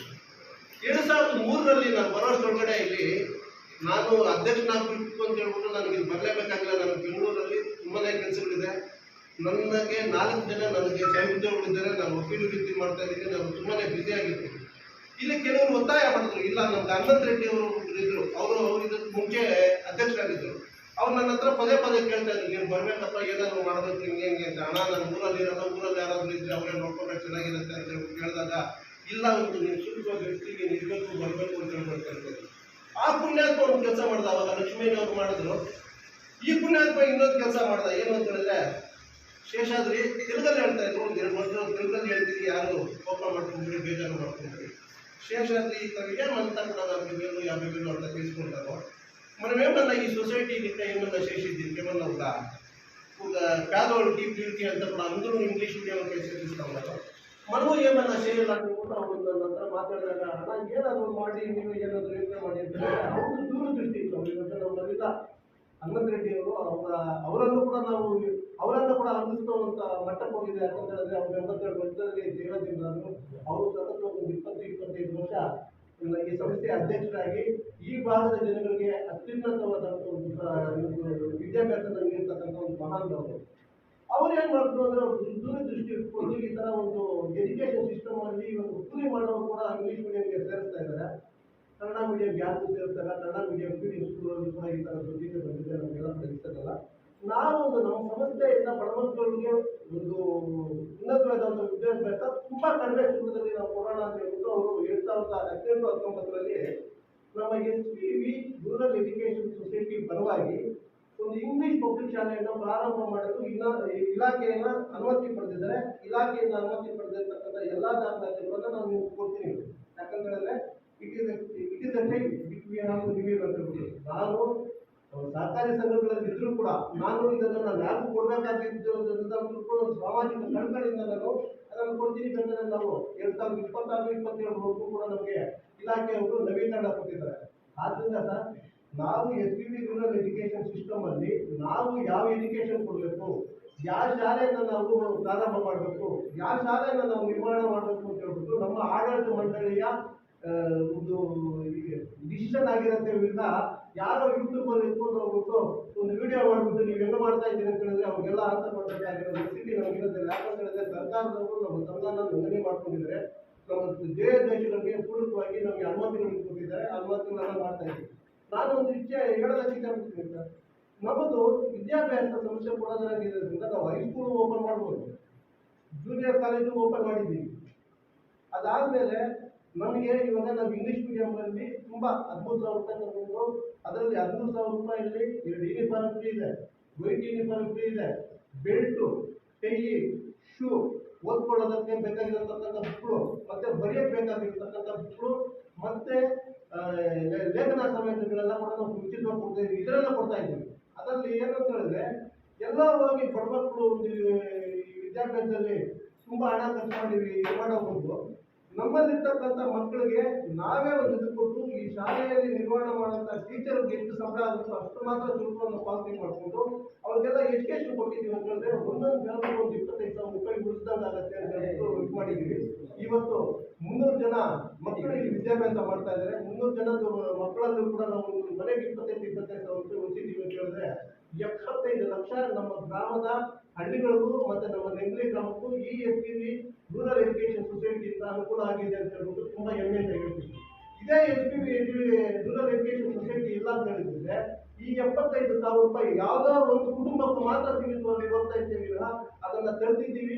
ಎರಡು ಸಾವಿರದ ಮೂರರಲ್ಲಿ ನಾನು ಬರೋಷ್ಟೊಳಗಡೆ ಇಲ್ಲಿ ನಾನು ಅಧ್ಯಕ್ಷನಾಗಬೇಕು ಅಂತ ಹೇಳ್ಬಿಟ್ಟು ನನಗೆ ಇಲ್ಲಿ ಬರಲೇಬೇಕಾಗಿಲ್ಲ. ನಾನು ಬೆಂಗಳೂರಲ್ಲಿ ತುಂಬಾನೇ ಕೆಲಸಗಳಿದೆ. ನನಗೆ ನಾಲ್ಕು ಜನ ನನಗೆ ಸಹೋದ್ಯೋಗಿಗಳಿದ್ದಾರೆ. ನಾನು ವಕೀಲ ವೃತ್ತಿ ಮಾಡ್ತಾ ಇದ್ದೀನಿ. ನಾನು ತುಂಬಾನೇ ಬ್ಯುಸಿ ಆಗಿರ್ತೀನಿ ಇಲ್ಲಿ ಕೆಲವರು ಒತ್ತಾಯ ಮಾಡಿದ್ರು. ಇಲ್ಲ ನಮ್ಗೆ ಹನುಮಂತ ರೆಡ್ಡಿ ಅವರು ಇದ್ರು. ಅವರು, ಅವ್ರ ಮುಂಚೆ ಅಧ್ಯಕ್ಷರಾಗಿದ್ದರು. ಅವ್ರು ನನ್ನ ಹತ್ರ ಪದೇ ಪದೇ ಇದ್ರು, ನೀನು ಬರ್ಬೇಕಪ್ಪ, ಏನಾದ್ರು ಮಾಡ್ಬೇಕು ನಿಮ್ಗೆ ಹೆಂಗೆ ಅಂತ. ಅಣ್ಣ ನನ್ನ ಊರಲ್ಲಿ ಇರೋದು ಊರಲ್ಲಿ ಯಾರಾದ್ರೂ ಇದ್ರೆ ಅವ್ರೆ ನೋಡ್ಕೊಂಡ್ರೆ ಚೆನ್ನಾಗಿರುತ್ತೆ ಅಂತ ಹೇಳಿ ಕೇಳಿದಾಗ, ಇಲ್ಲ ಒಂದು ನೀನು ಸುಳ್ಳು ವ್ಯಕ್ತಿಗೆ ನಿಲ್ಬೇಕು ಬರಬೇಕು ಅಂತ ಹೇಳ್ಬಿಡ್ತಾರೆ ಆ ಪುಣ್ಯಾತ್ಮ ಒಂದು ಕೆಲಸ ಮಾಡ್ದ, ಅವಾಗ ಲಕ್ಷ್ಮೀ ಅವ್ರು ಮಾಡಿದ್ರು. ಈ ಪುಣ್ಯಾತ್ಮ ಇನ್ನೊಂದು ಕೆಲಸ ಮಾಡ್ದ, ಏನು ಅಂತೇಳಿದ್ರೆ ಶೇಷಾದ್ರಿ ತೆಲುಗಲ್ಲಿ ಹೇಳ್ತಾ ಇದ್ರು, ಒಂದು ಎರಡು ವರ್ಷ ತೆಲುಗಲ್ಲಿ ಹೇಳ್ತೀವಿ ಯಾರು ಕೋಪ ಮಾಡ್ಕೊಂಡ್ರಿ ಬೇಜಾರು ಮಾಡ್ಕೊಂಡ್ರಿ ಶೇಷಾದ್ರಿ ಏನು ಮಂತ್ರ ಕೂಡ ನಮ್ಮ ಯಾವ ಬೇಕು ಅವ್ರನ್ನ మనమేమన్నా ఈ సొసైటీ కింద ఏమన్నా చేసేది ఏమన్నా ಅಂತ ఒక పేదవాళ్ళకి వీళ్ళకి ಅಂತ ఇప్పుడు అందరూ ఇంగ్లీష్ మీడియంకి చేసేస్తాం కదా మనము ఏమన్నా చేయాలని కూడా ಒಂದು ನಂತರ ಮಾತಾಡಿದಾಗ ನಾನು ಏನಾದರೂ ಮಾಡಿ, ನೀವು ಏನಾದರೂ ಯೋಚನೆ ಮಾಡಿ ಅಂತ ಅವರು ದೂರದೃಷ್ಟಿ ಇತ್ತು ಅವ್ರ ಇವತ್ತು ನಮ್ಮ ನವಿತ ಹನ್ನೊಂದು ರೆಡ್ಡಿ ಅವರು ಅವರ ಅವರನ್ನು ಕೂಡ ನಾವು ಅವರನ್ನು ಕೂಡ ಅನ್ನಿಸ್ತುವಂಥ ಮಟ್ಟಕ್ಕೆ ಹೋಗಿದೆ. ಯಾಕಂತ ಹೇಳಿದ್ರೆ ಅವ್ರ ಎಂಬತ್ತೆರಡು ವರ್ಷದಲ್ಲಿ ಜೀವನದಿಂದ ಅವರು ಸತತವಾಗಿ ಒಂದು ಇಪ್ಪತ್ತು, ಇಪ್ಪತ್ತೈದು ವರ್ಷ ಈ ಸಂಸ್ಥೆಯ ಅಧ್ಯಕ್ಷರಾಗಿ ಈ ಭಾಗದ ಜನಗಳಿಗೆ ಒಂದು ವಿದ್ಯಾಭ್ಯಾಸ ಒಂದು ವಿದ್ಯಾಭ್ಯಾಸದ ನೀಡ್ತಕ್ಕಂಥ ಒಂದು ಮಹಾನ್ ಅವರು ಅವ್ರು ಏನ್ ಮಾಡಿದ್ರು ಅಂದ್ರೆ ದೂರದೃಷ್ಟಿ ಇಟ್ಕೊಂಡು ಈ ತರ ಒಂದು ಎಜುಕೇಶನ್ ಸಿಸ್ಟಮ್ ಅಲ್ಲಿ ಒಂದು ಕೂಲಿ ಮಾಡೋರು ಕೂಡ ಇಂಗ್ಲಿಷ್ ಮೀಡಿಯಂಗೆ ಸೇರಿಸ್ತಾ ಇದ್ದಾರೆ. ಕನ್ನಡ ಮೀಡಿಯಂ ಯಾರು ಸೇರ್ತಾರೆ ಕನ್ನಡ ಮೀಡಿಯಂ ಕೂಡ ಈ ತರ ದುಡ್ಡಿಗೆ ಬಂದಿದೆ. ನಮಗೆಲ್ಲ ತಿಳಿಸ್ತದಲ್ಲ ನಾವು ಒಂದು ನಮ್ಮ ಸಂಸ್ಥೆಯಿಂದ ಬಡಮಕ್ಕಳಿಗೆ ಒಂದು ಉನ್ನತವಾದಂಥ ವಿದ್ಯಾಭ್ಯಾಸ ತುಂಬಾ ಕಡಿಮೆ ಶುಲ್ಕದಲ್ಲಿ ನಾವು ಕೊಡೋಣ ಅಂತ ಹೇಳ್ಬಿಟ್ಟು ಅವರು ಎರಡ್ ಸಾವಿರದ ಹದಿನೆಂಟು ಹತ್ತೊಂಬತ್ತರಲ್ಲಿ ನಮ್ಮ S P V rural education society ಪರವಾಗಿ ಒಂದು ಇಂಗ್ಲಿಷ್ ಪಬ್ಲಿಕ್ ಶಾಲೆಯನ್ನು ಪ್ರಾರಂಭ ಮಾಡಲು ಇಲಾ ಇಲಾಖೆಯನ್ನ ಅನುಮತಿ ಪಡೆದಿದ್ದಾರೆ. ಇಲಾಖೆಯಿಂದ ಅನುಮತಿ ಪಡೆದಿರ್ತಕ್ಕಂಥ ಎಲ್ಲಾ ದಾಖಲಾತಿಗಳನ್ನ ನಾವು ನಿಮ್ಗೆ ಕೊಡ್ತೀನಿ. ಯಾಕಂತ ಹೇಳಿದ್ರೆ it is it is a time between ನಾನು ಸಹಕಾರಿ ಸಂಘಗಳಲ್ಲಿ ಇದ್ರೂ ಕೂಡ ನಾನು ಇದನ್ನು ನಾನು ಯಾರಿಗೂ ಕೊಡಬೇಕಾಗಿದ್ದು ಸಾಮಾಜಿಕ ಕಳಕಳಿಯಿಂದ ನಾನು ಅದನ್ನು ಕೊಡ್ತೀನಿ ಬೇಕಾದ್ರೆ ನಾವು ಎರಡ್ ಸಾವಿರದ ಇಪ್ಪತ್ತಾರು ಇಪ್ಪತ್ತೇಳರವರೆಗೂ ಕೂಡ ನಮಗೆ ಇಲಾಖೆಯವರು ನವೀಕರಣ ಕೊಟ್ಟಿದ್ದಾರೆ. ಆದ್ರಿಂದ ಸರ್, ನಾವು S P B rural system ಅಲ್ಲಿ ನಾವು ಯಾವ ಎಜುಕೇಶನ್ ಕೊಡಬೇಕು, ಯಾವ ಶಾಲೆಯನ್ನು ನಾವು ಪ್ರಾರಂಭ ಮಾಡಬೇಕು, ಯಾವ ಶಾಲೆಯನ್ನು ನಾವು ನಿರ್ಮಾಣ ಮಾಡಬೇಕು ಅಂತ ಹೇಳ್ಬಿಟ್ಟು ನಮ್ಮ ಆಡಳಿತ ಮಂಡಳಿಯ ಒಂದು ಡಿಸಿಷನ್ ಆಗಿರುತ್ತೆ ವಿರುದ್ಧ ಯಾರೋ ಯೂಟ್ಯೂಬ್ ಅಲ್ಲಿ ಇಟ್ಕೊಂಡು ಹೋಗ್ಬಿಟ್ಟು ಒಂದು ವಿಡಿಯೋ ಮಾಡ್ಬಿಟ್ಟು ನೀವು ಎಲ್ಲ ಮಾಡ್ತಾ ಇದ್ದೀರಿ ಅಂತ ಹೇಳಿದ್ರೆ ಅವ್ರಿಗೆಲ್ಲ ಆನ್ಸರ್ ಮಾಡಬೇಕಾಗಿರೋ ಸ್ಥಿತಿ ನಮಗಿರೋದಿಲ್ಲ ಯಾಕಂತ ಹೇಳಿದ್ರೆ ಸರ್ಕಾರದವರು ನಮ್ಮ ಸಂವಿಧಾನ ನೋಂದಣಿ ಮಾಡ್ಕೊಂಡಿದ್ದಾರೆ. ನಮ್ಮ ದೇಹ ದೇಶಗಳಿಗೆ ಪೂರಕವಾಗಿ ನಮಗೆ ಅನುಮತಿಗಳನ್ನು ಕೊಟ್ಟಿದ್ದಾರೆ. ಅನುಮತಿಗಳನ್ನ ಮಾಡ್ತಾ ಇದ್ದೀವಿ. ನಾನು ಒಂದು ವಿಷಯ ಹೇಳೋದಕ್ಕೆ ಇಷ್ಟಪಡ್ತೀನಿ ಸರ್ ನಮ್ಮದು ವಿದ್ಯಾಭ್ಯಾಸ ಸಂಸ್ಥೆ ಕೊಡೋದ್ರಾಗಿರೋದ್ರಿಂದ ನಾವು ಹೈಸ್ಕೂಲ್ ಓಪನ್ ಮಾಡ್ಬೋದು. ಜೂನಿಯರ್ ಕಾಲೇಜು ಓಪನ್ ಮಾಡಿದ್ದೀವಿ. ಅದಾದ್ಮೇಲೆ ನಮಗೆ ಇವಾಗ ನಾವು ಇಂಗ್ಲಿಷ್ ಮೀಡಿಯಂನಲ್ಲಿ ತುಂಬಾ ಹದಿಮೂರು ಸಾವಿರ ರೂಪಾಯಿ ತಗೊಂಡು ಅದರಲ್ಲಿ ಹದಿಮೂರು ಸಾವಿರ ರೂಪಾಯಲ್ಲಿ ಎರಡು ಯೂನಿಫಾರ್ಮ್ ಫ್ರೀ ಇದೆ ವೈಟ್ ಯೂನಿಫಾರ್ಮ್ ಫ್ರೀ ಇದೆ ಬೆಲ್ಟು ಟೈ ಶೂ ಓದ್ಕೊಳ್ಳೋದಕ್ಕೆ ಬೇಕಾಗಿರತಕ್ಕಂಥ ಬುಕ್ಗಳು ಮತ್ತೆ ಬರೆಯಕ್ಕೆ ಬೇಕಾಗಿರ್ತಕ್ಕಂಥ ಬುಕ್ಗಳು ಮತ್ತೆ ಲೇಖನ ಸಮೇತಗಳೆಲ್ಲ ಕೂಡ ನಾವು ಉಚಿತವಾಗಿ ಕೊಡ್ತಾ ಇದ್ದೀವಿ. ಇದರೆಲ್ಲ ಕೊಡ್ತಾ ಇದ್ದೀವಿ. ಅದರಲ್ಲಿ ಏನಂತ ಹೇಳಿದ್ರೆ ಎಲ್ಲ ಹೋಗಿ ಬಡಮಕ್ಕಳು ಒಂದು, ಈ ವಿದ್ಯಾಭ್ಯಾಸದಲ್ಲಿ ತುಂಬಾ ಹಣ ಖರ್ಚು ಮಾಡಿ ಮಾಡಬಹುದು. ನಮ್ಮಲ್ಲಿರ್ತಕ್ಕಂಥ ಮಕ್ಕಳಿಗೆ ನಾವೇ ಒಂದು ಇದು ಕೊಟ್ಟು ಈ ಶಾಲೆಯಲ್ಲಿ ನಿರ್ಮಾಣ ಮಾಡುವಂಥ ಟೀಚರ್ಗೆ ಎಷ್ಟು ಸಂಬಳ ಆಗುತ್ತೋ ಅಷ್ಟು ಮಾತ್ರ ಶುಲ್ಕವನ್ನು ಪಾವತಿ ಮಾಡಿಕೊಂಡು ಅವ್ರಿಗೆಲ್ಲ ಎಜುಕೇಶನ್ ಕೊಟ್ಟಿದ್ದೀವಿ ಅಂತ ಹೇಳಿದ್ರೆ ಒಂದೊಂದು ಜನ ಒಂದು ಇಪ್ಪತ್ತೈದು ಸಾವಿರ ರೂಪಾಯಿ ಉಳಿಸ್ದಂಗೆ ಆಗುತ್ತೆ ಅಂತ ಹೇಳ್ಬಿಟ್ಟು ಇದು ಮಾಡಿದ್ದೀವಿ. ಇವತ್ತು ಮುನ್ನೂರು ಜನ ಮಕ್ಕಳಿಗೆ ವಿದ್ಯಾಭ್ಯಾಸ ಮಾಡ್ತಾ ಇದ್ದಾರೆ. ಮುನ್ನೂರು ಜನದ ಮಕ್ಕಳಲ್ಲೂ ಕೂಡ ನಾವು ಮನೆಗೆ ಇಪ್ಪತ್ತೈದು ಇಪ್ಪತ್ತೈದು ಸಾವಿರ ರೂಪಾಯಿ ಉಳಿಸಿದ್ದೀವಿ ಅಂತ ಹೇಳಿದ್ರೆ ಎಪ್ಪತ್ತೈದು ಲಕ್ಷ ನಮ್ಮ ಗ್ರಾಮದ ಹಳ್ಳಿಗಳಿಗೂ ಮತ್ತೆ ನಮ್ಮ ನೆಂಗ್ಲಿ ಗ್ರಾಮಕ್ಕೂ ಈ S P V rural education ಸೊಸೈಟಿಯಿಂದ ಅನುಕೂಲ ಆಗಿದೆ ಅಂತ ಹೇಳ್ಬಿಟ್ಟು ತುಂಬಾ ಅಂತ ಹೇಳ್ತೀವಿ ಇದೇ S P V rural education society ಇಲ್ಲ ಅಂತ ಹೇಳಿದ್ರೆ ಈ ಎಪ್ಪತ್ತೈದು ಸಾವಿರ ರೂಪಾಯಿ ಯಾವುದೋ ಒಂದು ಕುಟುಂಬಕ್ಕೂ ಮಾತ್ರ ಸೀಮಿತವಾಗಿ ಹೋಗ್ತಾ ಇದ್ದೇವೆ ವಿನಃ ಅದನ್ನ ತಡೆದಿದ್ದೀವಿ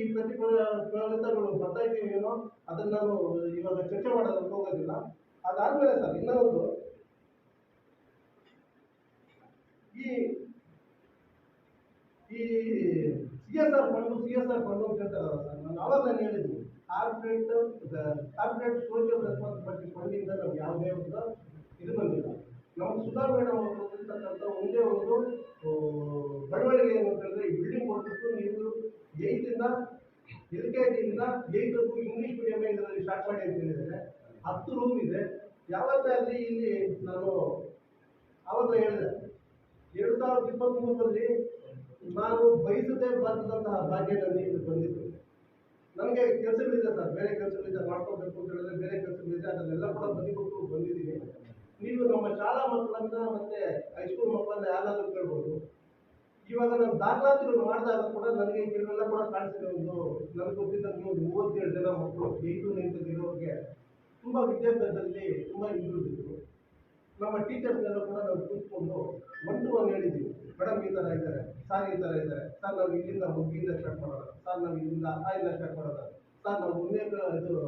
ಈ ಪ್ರತಿಫಲಿತಗಳು ಬರ್ತಾ ಇದ್ದೀವಿ ಏನೋ, ಅದನ್ನ ನಾನು ಇವಾಗ ಚರ್ಚೆ ಮಾಡೋದಕ್ಕೆ ಹೋಗೋದಿಲ್ಲ. ಅದಾದ್ಮೇಲೆ ಸರ್, ಇನ್ನೊಂದು. ಈ ಈ C S R fund C S R fund ಅಂತ ಹೇಳ್ತಾರಲ್ಲ ಸರ್ ನಾನು ಆವಾಗಲೇ ಹೇಳಿದ್ದೀನಿ ಕಾರ್ಪೊರೇಟ್ ಕಾರ್ಪೊರೇಟ್ ಸೋಷಿಯಲ್ ರೆಸ್ಪಾನ್ಸಿಬಿಲಿಟಿ ಫಂಡಿಂದ ನಮ್ಗೆ ಯಾವುದೇ ಒಂದು ಇದು ಬಂದಿಲ್ಲ ನಮ್ಗೆ ಸುಧಾ ಮೇಡಮ್ ಒಂದೇ ಒಂದು ಬೆಳವಣಿಗೆ ಏನು ಅಂತ ಹೇಳಿದ್ರೆ ಈ ಬಿಲ್ಡಿಂಗ್ ಕೊಟ್ಬಿಟ್ಟು ನೀವು ಏಯ್ತಿಂದ ಎಲ್ ಕೆ ಜಿಯಿಂದ ಏಯ್ತಕ್ಕೂ ಇಂಗ್ಲೀಷ್ ಮೀಡಿಯಂ ಇದರಲ್ಲಿ ಸ್ಟಾರ್ಟ್ ಮಾಡಿ ಅಂತ ಹೇಳಿದರೆ ಹತ್ತು ರೂಮ್ ಇದೆ ಯಾವತ್ತಲ್ಲಿ ಇಲ್ಲಿ ನಾನು ಆವಾಗಲೇ ಹೇಳಿದೆ ಎರಡು ಸಾವಿರದ ಇಪ್ಪತ್ತ್ಮೂರರಲ್ಲಿ ನಾನು ಬಯಸದೆ ಬಂದಂತಹ ಭಾಗ್ಯದಲ್ಲಿ ಇದು ಬಂದಿತ್ತು. ನನಗೆ ಕೆಲಸಗಳಿದೆ ಸರ್, ಬೇರೆ ಕೆಲಸಗಳಿದೆ, ಮಾಡ್ಕೋಬೇಕು ಅಂತ ಹೇಳಿದ್ರೆ ಬೇರೆ ಕೆಲಸಗಳಿದೆ, ಅದನ್ನೆಲ್ಲ ಕೂಡ ಬದಿಗೊಟ್ಟು ಬಂದಿದ್ದೀನಿ ನೀವು ನಮ್ಮ ಶಾಲಾ ಮಕ್ಕಳನ್ನ ಮತ್ತೆ ಹೈಸ್ಕೂಲ್ ಮಕ್ಕಳನ್ನ ಯಾರಾದ್ರೂ ಕೇಳ್ಬೋದು. ಇವಾಗ ನಾನು ದಾಖಲಾತಿಗಳು ಮಾಡಿದಾಗ ಕೂಡ ನನಗೆ ಕೆಲವೆಲ್ಲ ಕೂಡ ಕಾಣಿಸಿದೆ ಒಂದು ನನಗೆ ಗೊತ್ತಿದ್ದಂಗೆ ಒಂದು ಮೂವತ್ತೇಳು ಜನ ಮಕ್ಕಳು ಎಂಟು ನೈನ್ತ್ ಇರೋರಿಗೆ. ತುಂಬ ವಿದ್ಯಾಭ್ಯಾಸದಲ್ಲಿ ತುಂಬ ಹಿಂದುಳಿದಿದ್ರು ನಮ್ಮ ಟೀಚರ್ಸ್ನೆಲ್ಲ ಕೂಡ ನಾವು ಕೂತ್ಕೊಂಡು ಒನ್ ಟು ಹೇಳಿದ್ದೀವಿ ಮೇಡಮ್ ಈ ಥರ ಇದ್ದಾರೆ. ಸಾರ್ ಈ ಥರ ಇದ್ದಾರೆ. ಸರ್ ನಾವು ಇಲ್ಲಿಂದ ಇಲ್ಲಿಂದ ಸ್ಟಾರ್ಟ್ ಮಾಡೋಣ. ಸರ್ ನಾವು ಇಲ್ಲಿಂದ ಆ ಇಂದ ಸ್ಟಾರ್ಟ್ ಮಾಡೋಣ. ಸರ್ ನಾವು ಒಂದೇ ಇದು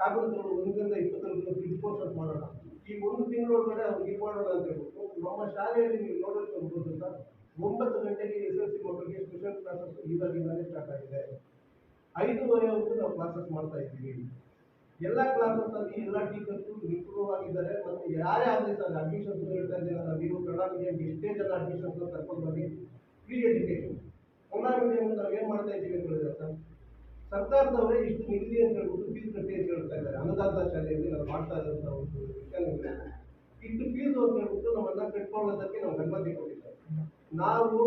ಕಾಗದ ಒಂದರಿಂದ ಇಪ್ಪತ್ತೊಂದು ಫೋರ್ ಸ್ಟಾರ್ಟ್ ಮಾಡೋಣ. ಈ ಒಂದು ತಿಂಗಳೊಳಗಡೆ ಅವ್ರಿಗೆ ಇದು ಮಾಡೋಣ ಅಂತ ಹೇಳ್ಬಿಟ್ಟು ನಮ್ಮ ಶಾಲೆಯಲ್ಲಿ ನೀವು ನೋಡೋಕೆ ಹೋಗ್ಬೋದು ಸರ್, ಒಂಬತ್ತು ಗಂಟೆಗೆ ಎಸ್ ಎಲ್ ಸಿ ಮಕ್ಕಳಿಗೆ ಸ್ಪೆಷಲ್ ಕ್ಲಾಸಸ್ ಇವಾಗಿಂದಾನೇ ಸ್ಟಾರ್ಟ್ ಆಗಿದೆ. ಐದೂವರೆವರೆಗೂ ನಾವು ಕ್ಲಾಸಸ್ ಮಾಡ್ತಾ ಇದ್ದೀವಿ. ಎಲ್ಲ ಕ್ಲಾಸಸ್ ಅಲ್ಲಿ ಎಲ್ಲ ಟೀಚರ್ಸ್ ಇಂಪ್ರೂವ್ ಆಗಿದ್ದಾರೆ. ಮತ್ತೆ ಯಾರೇ ಆಗಲಿ ಸರ್ ಅಡ್ಮಿಷನ್ ಹೇಳ್ತಾ ಇದ್ದೀರಲ್ಲ, ನೀವು ಕನ್ನಡ ಮೀಡಿಯಂ ಎಷ್ಟೇ ಜನ ಅಡ್ಮಿಷನ್ಸ್ ಕರ್ಕೊಂಡು ಬನ್ನಿ ಫ್ರೀ ಎಜುಕೇಶನ್ ಕನ್ನಡ ಮೀಡಿಯಂ ನಾವು ಏನು ಮಾಡ್ತಾ ಇದ್ದೀವಿ ಅಂತ ಹೇಳಿದ್ರೆ ಸರ್, ಸರ್ಕಾರದವರೇ ಇಷ್ಟು ನಿಗದಿ ಅಂತ ಹೇಳ್ಬಿಟ್ಟು ಫೀಸ್ ಕಟ್ಟಿ ಅಂತ ಹೇಳ್ತಾ ಇದ್ದಾರೆ. ಅನುದಾನದ ಶಾಲೆಯಲ್ಲಿ ನಾವು ಮಾಡ್ತಾ ಇರೋಂಥ ಒಂದು ವಿಷಯ ಇಷ್ಟು ಫೀಸ್ ಅಂತ ಹೇಳ್ಬಿಟ್ಟು ನಮ್ಮನ್ನ ಕಟ್ಕೊಳ್ಳೋದಕ್ಕೆ ನಾವು ಬೆಂಬಲ ಕೊಟ್ಟಿದ್ದಾರೆ ನಾವು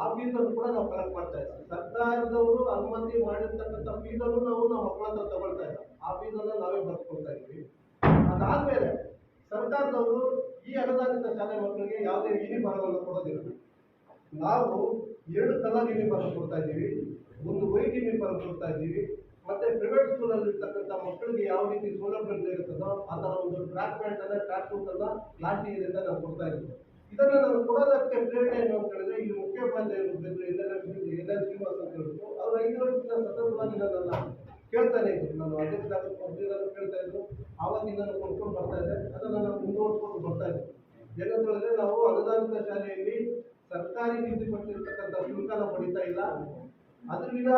ಆ ಫೀಸನ್ನು ಕೂಡ ನಾವು ಕಲೆಕ್ಟ್ ಮಾಡ್ತಾ ಇದ್ದೀವಿ. ಸರ್ಕಾರದವರು ಅನುಮತಿ ಮಾಡಿರ್ತಕ್ಕಂಥ ಫೀಸನ್ನು ನಾವು ನಮ್ಮ ಮಕ್ಕಳ ಹತ್ರ ತಗೊಳ್ತಾ ಇಲ್ಲ. ಆ ಫೀಸನ್ನು ನಾವೇ ಬರ್ಕೊಳ್ತಾ ಇದ್ದೀವಿ. ಅದಾದ್ಮೇಲೆ ಸರ್ಕಾರದವರು ಈ ಅನುದಾನಿತ ಶಾಲೆ ಮಕ್ಕಳಿಗೆ ಯಾವುದೇ ಯೂನಿಫಾರ್ಮನ್ನು ಕೊಡೋದಿಲ್ಲ. ನಾವು ಎರಡು ಕಲರ್ ಯೂನಿಫಾರ್ಮ್ ಕೊಡ್ತಾ ಇದ್ದೀವಿ. ಒಂದು ವೈಟ್ ಯೂನಿಫಾರ್ಮ್ ಕೊಡ್ತಾ ಇದ್ದೀವಿ. ಮತ್ತೆ ಪ್ರೈವೇಟ್ ಸ್ಕೂಲಲ್ಲಿ ಇರ್ತಕ್ಕಂಥ ಮಕ್ಕಳಿಗೆ ಯಾವ ರೀತಿ ಸೌಲಭ್ಯಗಳು ಇರುತ್ತದೋ ಆ ಒಂದು ಟ್ರ್ಯಾಕ್ ಪ್ಯಾಂಟ್ ಅನ್ನ ಟ್ರ್ಯಾಕ್ ಸೂಟ್ ಅನ್ನ ಕ್ಲಾಸ್ ಇಯರಿಂದ ನಾವು ಕೊಡ್ತಾ ಇದ್ದೀವಿ. ಇದನ್ನ ನಾವು ಕೊಡೋದಕ್ಕೆ ಪ್ರೇರಣೆ ಏನು ಅಂತ ಹೇಳಿದ್ರೆ, ಈ ಮುಖ್ಯೋಪಾಧ್ಯಾಯರು ಎಲ್ಲ ಶ್ರೀನಿವಾಸ್ ಅಂತ ಹೇಳ್ಬಿಟ್ಟು ಅವ್ರು ಐದು ವರ್ಷದಿಂದ ಸತತವಾಗಿ ನನ್ನನ್ನ ಕೇಳ್ತಾನೆ ನಾನು ಅಧ್ಯಕ್ಷ ಮೊದಲಿಂದಲೂ ಕೇಳ್ತಾ ಇದ್ರು. ಆವತ್ತಿಂದ ನಾನು ಕೊಡ್ಕೊಂಡು ಬರ್ತಾ ಇದ್ದೆ. ಅದನ್ನು ನಾನು ಮುಂದುವರ್ಸ್ಕೊಂಡು ಬರ್ತಾ ಇದ್ದೆ. ಏನಂತ ಹೇಳಿದ್ರೆ, ನಾವು ಅನುದಾನಿತ ಶಾಲೆಯಲ್ಲಿ ಸರ್ಕಾರಿ ನಿಗದಿಪಟ್ಟಿರ್ತಕ್ಕಂಥ ಶುಲ್ಕನ ಪಡಿತಾ ಇಲ್ಲ. ಅದರಿಂದ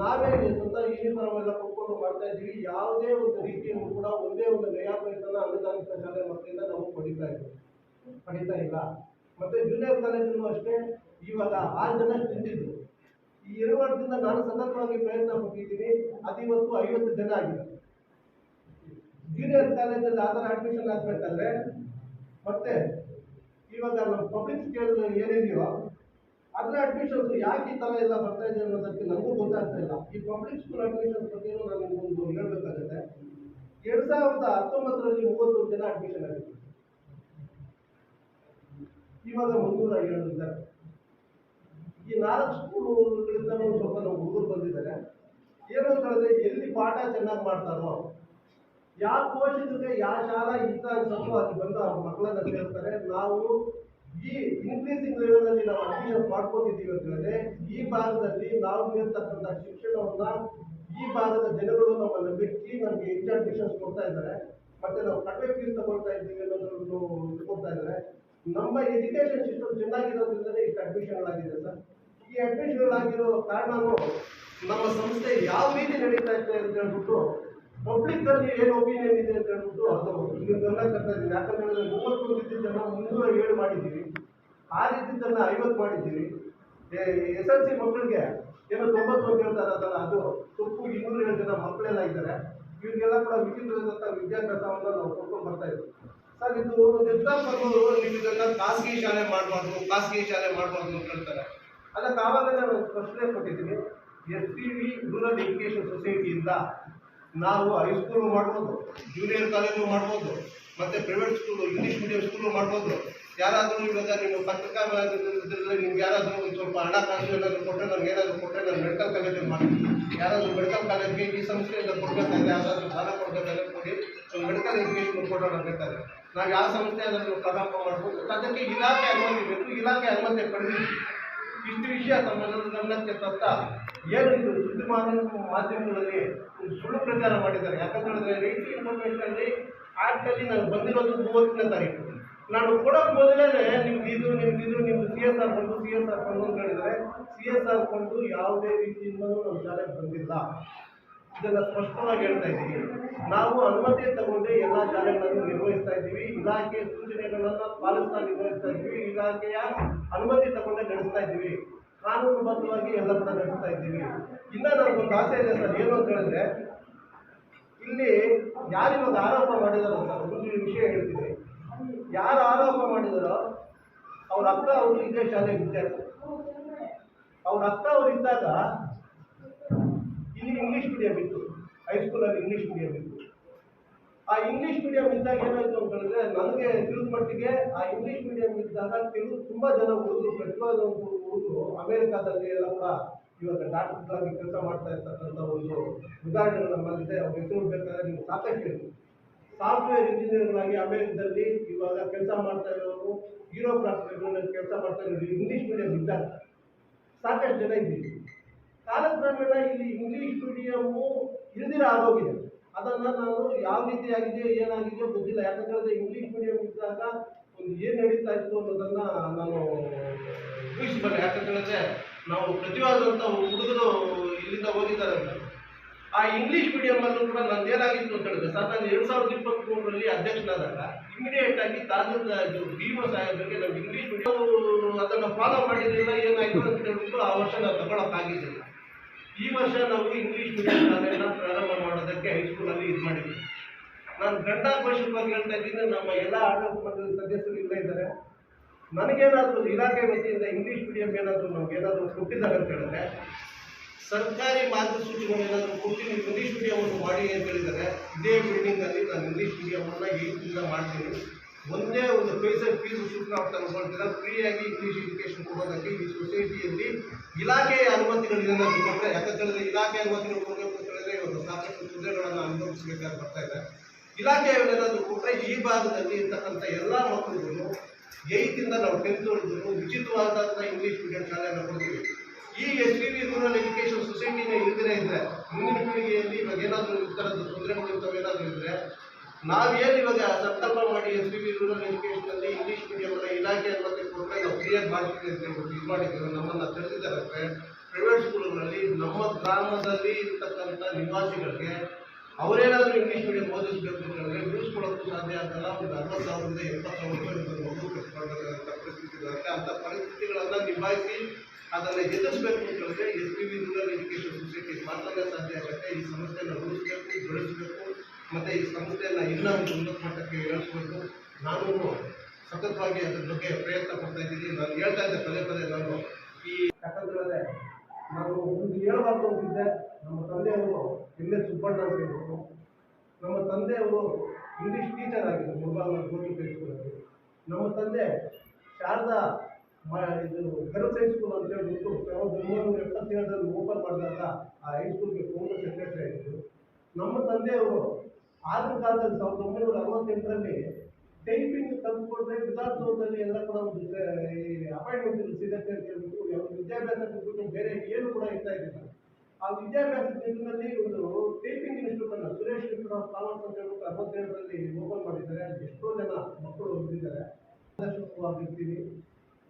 ನಾವೇ ಸ್ವತಃ ಈ ಪರವೆಲ್ಲ ಕೊಟ್ಕೊಂಡು ಮಾಡ್ತಾ ಇದ್ದೀವಿ. ಯಾವುದೇ ಒಂದು ರೀತಿಯನ್ನು ಕೂಡ ಒಂದೇ ಒಂದು ನಯಾ ಪೈಸನ ಅನುದಾನಿತ ಶಾಲೆ ಮಕ್ಕಳಿಂದ ನಾವು ಪಡಿತಾ ಇದ್ದೀವಿ. ಪಡಿತಾ ಇಲ್ಲ. ಮತ್ತೆ ಜೂನಿಯರ್ ಕಾಲೇಜಲ್ಲೂ ಅಷ್ಟೇ ಇವಾಗ ಆರು ಜನ ನಿಂತಿದ್ರು ಈ ಎರಡು ವರ್ಷದಿಂದ ನಾನು ಸತತವಾಗಿ ಪ್ರಯತ್ನ ಪಟ್ಟಿದ್ದೀನಿ. ಇವತ್ತು ಐವತ್ತು ಜನ ಆಗಿದೆ. ಜೂನಿಯರ್ ಕಾಲೇಜಲ್ಲಿ ಆ ಥರ ಅಡ್ಮಿಷನ್ ಆಗ್ಬೇಕಾದ್ರೆ, ಮತ್ತೆ ಇವಾಗ ನಮ್ಮ ಪಬ್ಲಿಕ್ ಸ್ಕೇಲ್ ಏನಿದೆಯೋ, ಅದರ ಅಡ್ಮಿಷನ್ಸ್ ಯಾಕೆ ಈ ಥರ ಎಲ್ಲ ಬರ್ತಾ ಇದೆ ಅನ್ನೋದಕ್ಕೆ ನನಗೂ ಗೊತ್ತಾಗ್ತಾ ಇಲ್ಲ. ಈ ಪಬ್ಲಿಕ್ ಸ್ಕೂಲ್ ಅಡ್ಮಿಷನ್ಸ್ ಬಗ್ಗೆ ನಾನು ಒಂದು ಹೇಳ್ಬೇಕಾಗುತ್ತೆ. ಎರಡು ಸಾವಿರದ ಹತ್ತೊಂಬತ್ತರಲ್ಲಿ ಮೂವತ್ತೊಂದು ಜನ ಅಡ್ಮಿಷನ್ ಆಗಿತ್ತು ಇವಾಗ ಮುನ್ನೂರ ಏಳು ಈ ನಾಲ್ಕು ಸ್ಕೂಲ್ಗಳಿಂದ ಸ್ವಲ್ಪ ನಮ್ಮ ಹುಡುಗರು ಬಂದಿದ್ದಾರೆ. ಏನು ಹೇಳಿದ್ರೆ ಎಲ್ಲಿ ಪಾಠ ಚೆನ್ನಾಗಿ ಮಾಡ್ತಾರೋ, ಯಾವ ಪೋಷಕರಿಗೆ ಯಾವ ಶಾಲಾ ಇಷ್ಟ ಅಲ್ಲಿ ಬಂದು ಅವ್ರ ಮಕ್ಕಳನ್ನ ಸೇರ್ತಾರೆ. ನಾವು ಈ ಇನ್ಕ್ರೀಸಿಂಗ್ ಲೆವೆಲಲ್ಲಿ ನಾವು ಅಡ್ಮಿಷನ್ ಮಾಡ್ಕೊಂಡಿದ್ದೀವಿ ಅಂತ ಹೇಳಿದ್ರೆ, ಈ ಭಾಗದಲ್ಲಿ ನಾವು ನೀಡ್ತಕ್ಕಂಥ ಶಿಕ್ಷಣವನ್ನ ಈ ಭಾಗದ ಜನಗಳು ನಮ್ಮನ್ನು ಬಿಟ್ಟು ನಮಗೆ ಹೆಚ್ಚು ಅಡ್ಮಿಷನ್ಸ್ ಕೊಡ್ತಾ ಇದ್ದಾರೆ. ಮತ್ತೆ ನಾವು ಕಡಿಮೆ ಫೀಸ್ ತಗೊಳ್ತಾ ಇದ್ದೀವಿ ಅನ್ನೋದನ್ನು ಕೊಡ್ತಾ ಇದ್ದಾರೆ. ನಮ್ಮ ಎಜುಕೇಶನ್ ಸಿಸ್ಟಮ್ ಚೆನ್ನಾಗಿರೋದ್ರಿಂದಲೇ ಇಷ್ಟು ಅಡ್ಮಿಷನ್ಗಳಾಗಿದೆ ಸರ್. ಈ ಅಡ್ಮಿಷನ್ಗಳಾಗಿರೋ ಕಾರಣ ನಮ್ಮ ಸಂಸ್ಥೆ ಯಾವ ರೀತಿ ನಡೀತಾ ಇದೆ ಅಂತ ಹೇಳ್ಬಿಟ್ಟು ಪಬ್ಲಿಕ್ ಅಲ್ಲಿ ಏನು ಒಪಿನಿಯನ್ ಇದೆ ಅಂತ ಹೇಳ್ಬಿಟ್ಟು ಅದು ಈಗ ಗಮನ ತರ್ತಾ ಇದ್ದೀವಿ ಯಾಕಂದ್ರೆ ಮೂವತ್ತು ಮೂವತ್ತೊಂದು ಜನ ಮುನ್ನೂರ ಏಳು ಮಾಡಿದ್ದೀವಿ. ಆ ರೀತಿದ್ದನ್ನ ಐವತ್ತು ಮಾಡಿದ್ದೀವಿ. ಎಸ್ ಎಲ್ ಸಿ ಮಕ್ಕಳಿಗೆ ಏನೋ ತೊಂಬತ್ತೊಂದು ಹೇಳ್ತಾರಲ್ಲ ಅದು ತುಪ್ಪು. ಇನ್ನೂರ ಏಳು ಜನ ಮಕ್ಕಳೆಲ್ಲ ಇದ್ದಾರೆ. ಇವರಿಗೆಲ್ಲ ಕೂಡ ವಿಚಿತ್ರದಂಥ ವಿದ್ಯಾಭ್ಯಾಸವನ್ನು ನಾವು ಕೊಟ್ಕೊಂಡು ಬರ್ತಾ ಇದ್ದೀವಿ. ಸರ್, ಇದು ಒಂದು ನಿಮಗೆಲ್ಲ ಖಾಸಗಿ ಶಾಲೆ ಮಾಡಬಾರ್ದು, ಖಾಸಗಿ ಶಾಲೆ ಮಾಡಬಾರ್ದು ಅಂತ ಹೇಳ್ತಾರೆ. ಅದಕ್ಕೆ ಆವಾಗ ನಾನು ಸ್ಪಷ್ಟನೆ ಕೊಟ್ಟಿದ್ದೀನಿ S T V rural education ಸೊಸೈಟಿಯಿಂದ ನಾವು ಹೈಸ್ಕೂಲು ಮಾಡ್ಬೋದು ಜೂನಿಯರ್ ಕಾಲೇಜು ಮಾಡ್ಬೋದು, ಮತ್ತೆ private school English medium school ಮಾಡ್ಬೋದು. ಯಾರಾದರೂ ಇವಾಗ ನೀವು ಪತ್ರಿಕಾ ಮಾಧ್ಯಮದಲ್ಲಿ ನಿಮ್ಗೆ ಯಾರಾದರೂ ಒಂದು ಸ್ವಲ್ಪ ಹಣ ಕಾಸು ಏನಾದರೂ ಕೊಟ್ಟರೆ ನಮ್ಗೆ ಏನಾದರೂ ಕೊಟ್ಟರೆ ನಾನು ಮೆಡಿಕಲ್ ಕಾಲೇಜಲ್ಲಿ ಮಾಡ್ತೀನಿ. ಯಾರಾದರೂ ಮೆಡಿಕಲ್ ಕಾಲೇಜ್ಗೆ ಈ ಸಂಸ್ಥೆಯಿಂದ ಕೊಡಬೇಕಾದ್ರೆ ಯಾರಾದರೂ ಸಾಲ ಕೊಡಬೇಕಾದ್ರೆ ಕೊಡಿ. ಮೆಡಿಕಲ್ ಎಜುಕೇಷನ್ ಕೊಡೋಣ ಬೇಕಾದ್ರೆ. ನಾವು ಯಾವ ಸಂಸ್ಥೆ ಅದನ್ನು ಪ್ರಾರಂಭ ಮಾಡ್ಬೋದು ಅದಕ್ಕೆ ಇಲಾಖೆ ಅನುಮತಿ ಬೇಕು. ಇಲಾಖೆ ಅನುಮತಿ ಪಡೆದಿದ್ದೀವಿ ಇಷ್ಟು ವಿಷಯ ತಮ್ಮ ಗಮನಕ್ಕೆ ತತ್ತ ಏನು ಇದು ಸುದ್ದಿ ಮಾಧ್ಯಮ ಮಾಧ್ಯಮಗಳಲ್ಲಿ ಸುಳ್ಳು ಪ್ರಚಾರ ಮಾಡಿದ್ದಾರೆ. ಯಾಕಂತ ಹೇಳಿದ್ರೆ ರೈಟ್ ಇನ್ಫಾರ್ಮೇಷನ್ ಅಲ್ಲಿ ಆಕ್ಟ್ ಅಲ್ಲಿ ನಾನು ಬಂದಿರೋದು ಮೂವತ್ತನೇ ತಾರೀಕು. ನಾನು ಕೊಡೋಕೆ ಮೊದಲೇ ನಿಮ್ಗೆ ಇದು ನಿಮ್ಗೆ ಇದು, ನಿಮ್ದು ಸಿ ಎಸ್ ಆರ್ ಬಂದು ಸಿ ಎಸ್ ಆರ್ ಬಂದು ಅಂತ ಹೇಳಿದರೆ ಸಿ ಎಸ್ ಆರ್ ಬಂದು ಯಾವುದೇ ರೀತಿಯಿಂದಲೂ ನಮ್ಮ ಶಾಲೆಗೆ ಬಂದಿಲ್ಲ. ಇದನ್ನ ಸ್ಪಷ್ಟವಾಗಿ ಹೇಳ್ತಾ ಇದ್ದೀವಿ. ನಾವು ಅನುಮತಿ ತಗೊಂಡು ಎಲ್ಲ ಶಾಲೆಗಳನ್ನು ನಿರ್ವಹಿಸ್ತಾ ಇದ್ದೀವಿ. ಇಲಾಖೆ ಸೂಚನೆಗಳನ್ನ ಪಾಲಿಸ್ತಾ ನಿರ್ವಹಿಸ್ತಾ ಇದ್ದೀವಿ. ಇಲಾಖೆಯ ಅನುಮತಿ ತಗೊಂಡೇ ನಡೆಸ್ತಾ ಇದ್ದೀವಿ. ಕಾನೂನುಬದ್ಧವಾಗಿ ಎಲ್ಲ ನಡೆಸ್ತಾ ಇದ್ದೀವಿ. ಇನ್ನ ನನಗೊಂದು ಆಸೆ ಇದೆ ಸರ್, ಏನು ಅಂತ ಹೇಳಿದ್ರೆ, ಇಲ್ಲಿ ಯಾರಿಗೊಂದು ಆರೋಪ ಮಾಡಿದಾರೋ ಸರ್, ಒಂದು ವಿಷಯ ಹೇಳ್ತೀನಿ. ಯಾರು ಆರೋಪ ಮಾಡಿದಾರೋ, ಅವ್ರ ಅಕ್ಕ ಅವರು ಇದೇ ಶಾಲೆ ವಿದ್ಯಾರ್ಥಿ ಅವ್ರ ಅಕ್ಕ ಅವರು ಇದ್ದಾಗ ಇಂಗ್ಲಿಷ್ ಮೀಡಿಯಂ ಇತ್ತು. ಹೈಸ್ಕೂಲಲ್ಲಿ ಇಂಗ್ಲೀಷ್ ಮೀಡಿಯಂ ಇತ್ತು. ಆ ಇಂಗ್ಲೀಷ್ ಮೀಡಿಯಂ ಇದ್ದಾಗ ಏನಾಯ್ತು ಅಂತ ಹೇಳಿದ್ರೆ, ನನಗೆ ತಿಳಿದ ಮಟ್ಟಿಗೆ ಆ ಇಂಗ್ಲೀಷ್ ಮೀಡಿಯಂ ಇದ್ದಾಗ ಕೆಲವು ತುಂಬಾ ಜನ ಹುಡುಗರು ಪ್ರತಿವಾದ ಹುಡುಗರು ಅಮೆರಿಕಾದಲ್ಲಿ ಎಲ್ಲ ಕೂಡ ಇವಾಗ ಆಗಿ ಕೆಲಸ ಮಾಡ್ತಾ ಇರ್ತಕ್ಕಂಥ ಒಂದು ಉದಾಹರಣೆಗಳು ನಮ್ಮಲ್ಲಿದೆ. ಅವ್ರ ಹೆಸರು ಬೇಕಾದ್ರೆ ನೀವು ಸಾಕಷ್ಟು ಸಾಫ್ಟ್ವೇರ್ ಇಂಜಿನಿಯರ್ಗಳಾಗಿ ಅಮೆರಿಕದಲ್ಲಿ ಇವಾಗ ಕೆಲಸ ಮಾಡ್ತಾ ಇರೋರು ಯೂರೋಪ್ ಕೆಲಸ ಮಾಡ್ತಾ ಇರೋರು ಇಂಗ್ಲೀಷ್ ಮೀಡಿಯಂ ಇದ್ದಾಗ ಸಾಕಷ್ಟು ಜನ ಇದ್ದೀವಿ. ಕಾಲಕ್ರಮೇಣ ಇಲ್ಲಿ ಇಂಗ್ಲಿಷ್ ಮೀಡಿಯಮ್ಮು ಇಲ್ದಿರ ಆಗೋಗಿದೆ. ಅದನ್ನ ನಾನು ಯಾವ ರೀತಿ ಆಗಿದೆಯೋ ಏನಾಗಿದೆಯೋ ಗೊತ್ತಿಲ್ಲ. ಯಾಕಂದ್ರೆ ಇಂಗ್ಲಿಷ್ ಮೀಡಿಯಂ ಇದ್ದಾಗ ಒಂದು ಏನು ನಡೀತಾ ಇತ್ತು ಅನ್ನೋದನ್ನ ನಾನು ಊಹಿಸಬಲ್ಲೆ ಯಾಕಂತೇಳಿದ್ರೆ ನಾವು ಪ್ರತಿವಾದಂಥ ಹುಡುಗರು ಇಲ್ಲಿಂದ ಓದಿದ್ದಾರೆ. ಆ ಇಂಗ್ಲಿಷ್ ಮೀಡಿಯಂ ಅಲ್ಲೂ ಕೂಡ ನಾನು ಏನಾಗಿತ್ತು ಅಂತ ಹೇಳಿದ್ರೆ ಸರ್ ನಾನು ಎರಡು ಸಾವಿರದ ಇಪ್ಪತ್ತ್ಮೂರರಲ್ಲಿ ಅಧ್ಯಕ್ಷನಾದಾಗ ಇಮಿಡಿಯೇಟ್ ಆಗಿ ತಾಲೂಕು ಭೀಮ ಸಾಹೇಬರಿಗೆ ನಾವು ಇಂಗ್ಲಿಷ್ ಮೀಡಿಯಂ ಅದನ್ನು ಫಾಲೋ ಮಾಡಿರಲಿಲ್ಲ, ಏನಾಯಿತು ಅಂತ ಹೇಳ್ಬಿಟ್ಟು ಆ ವರ್ಷ ನಾವು ತಗೊಳಕ್ಕಾಗಿದ್ದಿಲ್ಲ ಈ ವರ್ಷ ನಾವು ಇಂಗ್ಲಿಷ್ ಮೀಡಿಯಂ ಶಾಲೆಯನ್ನ ಪ್ರಾರಂಭ ಮಾಡೋದಕ್ಕೆ ಹೈಸ್ಕೂಲಲ್ಲಿ ಇದು ಮಾಡಿದ್ವಿ. ನಾನು ಗಂಡ ಘೋಷವಾಗಿ ಹೇಳ್ತಾ ಇದ್ದೀನಿ, ನಮ್ಮ ಎಲ್ಲ ಆಡಳಿತ ಮಂಡಳಿ ಸದಸ್ಯರು ಇಲ್ಲ ಇದ್ದಾರೆ. ನನಗೇನಾದರೂ ಇಲಾಖೆ ವತಿಯಿಂದ ಇಂಗ್ಲಿಷ್ ಮೀಡಿಯಂ ಏನಾದರೂ ನಮ್ಗೆ ಏನಾದರೂ ಕೊಟ್ಟಿದ್ದಾರೆ ಅಂತ ಹೇಳಿದ್ರೆ, ಸರ್ಕಾರಿ ಮಾರ್ಗಸೂಚಿಗಳು ಏನಾದರೂ ಕೊಟ್ಟು ನೀವು ಇಂಗ್ಲೀಷ್ ಮೀಡಿಯಂ ಮಾಡಿ ಅಂತ ಹೇಳಿದರೆ, ಇದೇ ಬಿಲ್ಡಿಂಗಲ್ಲಿ ನಾನು ಇಂಗ್ಲೀಷ್ ಮೀಡಿಯಮನ್ನು ಏಯ್ತಿಂದ ಮಾಡ್ತೀನಿ. ಒಂದೇ ಒಂದು ಪೈಸೆ ಫೀಸ್ ಶುಲ್ಕ ತಗೊಳ್ತೀರ ಫ್ರೀಯಾಗಿ ಇಂಗ್ಲೀಷ್ ಎಜುಕೇಶನ್ ಕೊಡೋದಕ್ಕೆ ಈ ಸೊಸೈಟಿಯಲ್ಲಿ ಇಲಾಖೆಯ ಅನುಮತಿಗಳು ಏನಾದರೂ ಕೊಟ್ಟರೆ ಯಾಕಂತ ಹೇಳಿದ್ರೆ ಇಲಾಖೆ ಅನುಮತಿಗಳು ಕೊಡಬೇಕು ಅಂತ ಹೇಳಿದ್ರೆ ಇವತ್ತು ಸಾಕಷ್ಟು ಹುದ್ದೆಗಳನ್ನು ಅನುಭವಿಸಬೇಕಾಗಿ ಬರ್ತಾ ಇದೆ. ಇಲಾಖೆಯಲ್ಲೇನಾದರೂ ಕೊಟ್ಟರೆ ಈ ಭಾಗದಲ್ಲಿ ಇರ್ತಕ್ಕಂಥ ಎಲ್ಲ ಮಕ್ಕಳುಗಳು ಏಯ್ತಿಂದ ನಾವು ಟೆಂತ್ ವರೆಗೂ ಉಚಿತವಾದಂಥ ಇಂಗ್ಲೀಷ್ ಮೀಡಿಯಂ ಶಾಲೆಯನ್ನು ಕೊಡ್ತೀವಿ. ಈ ಎಸ್ ವಿ ರೂರಲ್ ಎಜುಕೇಶನ್ ಸೊಸೈಟಿನ ಇಲ್ಲದೇ ಇದ್ರೆ ಮುಂದಿನ ಪೀಳಿಗೆಯಲ್ಲಿ ಇವಾಗ ಏನಾದರೂ ಈ ಥರದ ತೊಂದರೆಗಳು ಇಂಥವು ಏನಾದರೂ ಇದ್ರೆ ನಾವೇನು ಇವಾಗ ಸಂಕಲ್ಪ ಮಾಡಿ ಎಸ್ ಬಿ ರೂರಲ್ ಎಜುಕೇಶನ್ ಅಲ್ಲಿ ಇಂಗ್ಲೀಷ್ ಮೀಡಿಯಂ ಇಲಾಖೆ ಅನ್ನೋದಕ್ಕೆ ಕೊಟ್ಟರೆ ಅಂತ ಹೇಳ್ಬಿಟ್ಟು ಇದು ಮಾಡಿದ್ದೀವಿ, ನಮ್ಮನ್ನು ತಿಳಿದಿದ್ದಾರೆ ಪ್ರೈವೇಟ್ ಸ್ಕೂಲ್ಗಳಲ್ಲಿ ನಮ್ಮ ಗ್ರಾಮದಲ್ಲಿ ಇರ್ತಕ್ಕಂಥ ನಿವಾಸಿಗಳಿಗೆ ಅವರೇನಾದರೂ ಇಂಗ್ಲೀಷ್ ಮೀಡಿಯಂ ಓದಿಸಬೇಕು ಅಂತ ಹೇಳಿದ್ರೆ ಉಳಿಸ್ಕೊಳ್ಳೋಕ್ಕೂ ಸಾಧ್ಯ ಆಗಲ್ಲ, ಒಂದು ಅರವತ್ತು ಸಾವಿರದಿಂದ ಎಪ್ಪತ್ತು ಸಾವಿರ ರೂಪಾಯಿ ಒಂದು ಮಗು ಕಟ್ಕೊಳ್ಳೋಂಥ ಪರಿಸ್ಥಿತಿ ಇದೆ. ಅಂಥ ಪರಿಸ್ಥಿತಿಗಳನ್ನು ನಿಭಾಯಿಸಿ ಅದನ್ನು ಎದುರಿಸಬೇಕು ಹೇಳಿದ್ರೆ S P V rural education society ಮಾತ್ರ ಸಾಧ್ಯ ಆಗುತ್ತೆ. ಈ ಸಮಸ್ಯೆಯನ್ನು ಉಳಿಸಬೇಕು ಬೆಳೆಸಬೇಕು ಮತ್ತು ಈ ಸಂಸ್ಥೆಯನ್ನು ಇನ್ನೂ ಉನ್ನತ ಮಟ್ಟಕ್ಕೆ ಏರಿಸಬೇಕು ನಾನು ಸತತವಾಗಿ ಅದ್ರ ಬಗ್ಗೆ ಪ್ರಯತ್ನ ಪಡ್ತಾ ಇದ್ದೀನಿ. ನಾನು ಹೇಳ್ತಾ ಇದ್ದೆ ಪದೇ ಪದೇ ನಾನು ಈ ಯಾಕಂದ್ರೆ ನಾನು ಒಂದು ಹೇಳಬಾರ್ದು ಅಂತಿದ್ದೆ. ನಮ್ಮ ತಂದೆಯವರು ಎಸ್ ಸುಬ್ಬಣ್ಣ ಅಂತ ನಮ್ಮ ತಂದೆಯವರು ಇಂಗ್ಲೀಷ್ ಟೀಚರ್ ಆಗಿದ್ದರು ಮುಳಬಾಗಿಲು ಗೋಟಿ ಹೈಸ್ಕೂಲಲ್ಲಿ ನಮ್ಮ ತಂದೆ ಶಾರದಾ ಮ, ಇದು ಗರ್ಲ್ಸ್ ಹೈಸ್ಕೂಲ್ ಅಂತ ಹೇಳ್ಬಿಟ್ಟು ಸಾವಿರದ ಒಂಬೈನೂರ ಎಪ್ಪತ್ತೇಳರಲ್ಲಿ ಓಪನ್ ಮಾಡಿದಾಗ ಆ ಹೈಸ್ಕೂಲ್ಗೆ ಪೂರ್ಣ ಸೆಕ್ರೆಟರಿ ಆಗಿದ್ದರು ನಮ್ಮ ತಂದೆಯವರು ಆಗಿನ ಕಾಲದಲ್ಲಿ ಸಾವಿರದ ಒಂಬೈನೂರ ಅರವತ್ತೆಂಟರಲ್ಲಿ ಟೈಪಿಂಗ್ ತಂದುಕೊಂಡ್ರೆ ವಿಧಾನಸೌಧದಲ್ಲಿ ಎಲ್ಲ ಕೂಡ ಒಂದು ಈ ಅಪಾಯಿಂಟ್ಮೆಂಟ್ ಸಿಗತ್ತೆ ಅಂತ ಹೇಳ್ಬಿಟ್ಟು ಒಂದು ವಿದ್ಯಾಭ್ಯಾಸ ಬಿಟ್ಟು ಬೇರೆ ಏನು ಕೂಡ ಇರ್ತಾ ಇರಲಿಲ್ಲ ಆ ವಿದ್ಯಾಭ್ಯಾಸ ನಿಟ್ಟಿನಲ್ಲಿ ಒಂದು ಟೈಪಿಂಗ್ ಇನ್ಸ್ಟಿಟ್ಯೂಟ್ ಅನ್ನು ಸುರೇಶ್ ಇನ್ಸ್ಟಿಟ್ಯೂಟ್ ಆಫ್ ಕಾಮರ್ಸ್ ಅಂತ ಹೇಳ್ಬಿಟ್ಟು ಅರವತ್ತೆರಡರಲ್ಲಿ ಓಪನ್ ಮಾಡಿದ್ದಾರೆ. ಅಲ್ಲಿ ಎಷ್ಟೋ ಜನ ಮಕ್ಕಳು ಹೊಂದಿದ್ದಾರೆ ಆದರ್ಶವಾಗಿರ್ತೀನಿ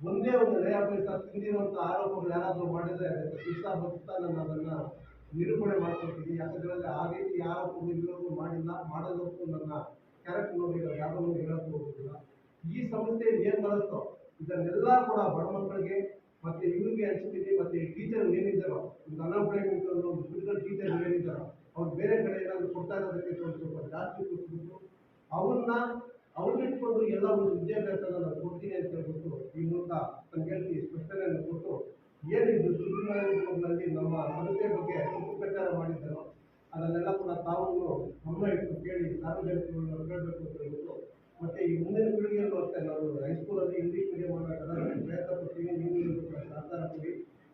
ಒಂದೇ ಒಂದು ನಯ ತಿಂದಿರುವಂಥ ಆರೋಪಗಳು ಯಾರಾದರೂ ಮಾಡಿದರೆ ಶಿಕ್ಷಾ ನಾನು ಅದನ್ನು ನಿರೂಪಣೆ ಮಾಡ್ಕೊಳ್ತೀನಿ ಯಾಕಂದ್ರೆ ಆ ರೀತಿ ಯಾರು ಇರೋದು ಮಾಡಿಲ್ಲ ಮಾಡೋದಕ್ಕೂ ನನ್ನ ಕ್ಯಾರೆಕ್ಟರ್ ನೋಡಿ ಯಾರನ್ನೂ ಹೇಳೋಕ್ಕೂ ಹೋಗೋದಿಲ್ಲ. ಈ ಸಂಸ್ಥೆಯಲ್ಲಿ ಏನು ಬರುತ್ತೋ, ಇದನ್ನೆಲ್ಲ ಕೂಡ ಬಡ ಮಕ್ಕಳಿಗೆ ಮತ್ತೆ ಇವ್ರಿಗೆ ಹಂಚ್ತೀನಿ ಮತ್ತೆ ಟೀಚರ್ ಏನಿದ್ದಾರೋ, ಒಂದು ಅನ್ಎಂಪ್ಲಾಯ್ಮೆಂಟ್ ಒಂದು ಬಿಡುಗಡೆ ಟೀಚರ್ ಏನಿದ್ದಾರೋ, ಅವ್ರು ಬೇರೆ ಕಡೆ ಏನಾದ್ರು ಕೊಡ್ತಾ ಇರೋದಕ್ಕೆ ಸ್ವಲ್ಪ ಜಾಸ್ತಿ ಕೊಟ್ಬಿಟ್ಟು ಅವ್ರನ್ನ ಅವ್ರನ್ನಿಟ್ಕೊಂಡು ಎಲ್ಲ ಒಂದು ವಿದ್ಯಾಭ್ಯಾಸನ ನಾನು ಕೊಡ್ತೀನಿ ಅಂತ ಹೇಳ್ಬಿಟ್ಟು ಈ ಮೂಲಕ ನನ್ನ ಗೆಳತಿ ಸ್ಪಷ್ಟನೆಯನ್ನು ಕೊಟ್ಟು ಏನಿದು ದುರ್ಗುಣದಲ್ಲಿ ನಮ್ಮ ಸಂಸ್ಥೆ ಬಗ್ಗೆ ಪ್ರಚಾರ ಮಾಡಿದ್ದರು, ಅದನ್ನೆಲ್ಲ ಕೂಡ ತಾವು ಗಮನ ಇಟ್ಟು ಕೇಳಿ ಸಾರ್ವಜನಿಕರನ್ನು ಕೇಳಬೇಕು ಅಂತ ಹೇಳ್ಬಿಟ್ಟು ಮತ್ತೆ ಈ ಮುಂದಿನ ಪೀಳಿಗೆಯಲ್ಲೂ ಅಷ್ಟೇ, ನಾವು ಹೈಸ್ಕೂಲಲ್ಲಿ ಇಂಗ್ಲೀಷ್ ಮೀಡಿಯಂ ಮಾಡಬೇಕಾದ್ರೆ ಪ್ರಯತ್ನ ಪಡ್ತೀವಿ, ನೀವು ಸಹಕಾರ ಕೊಡಿ.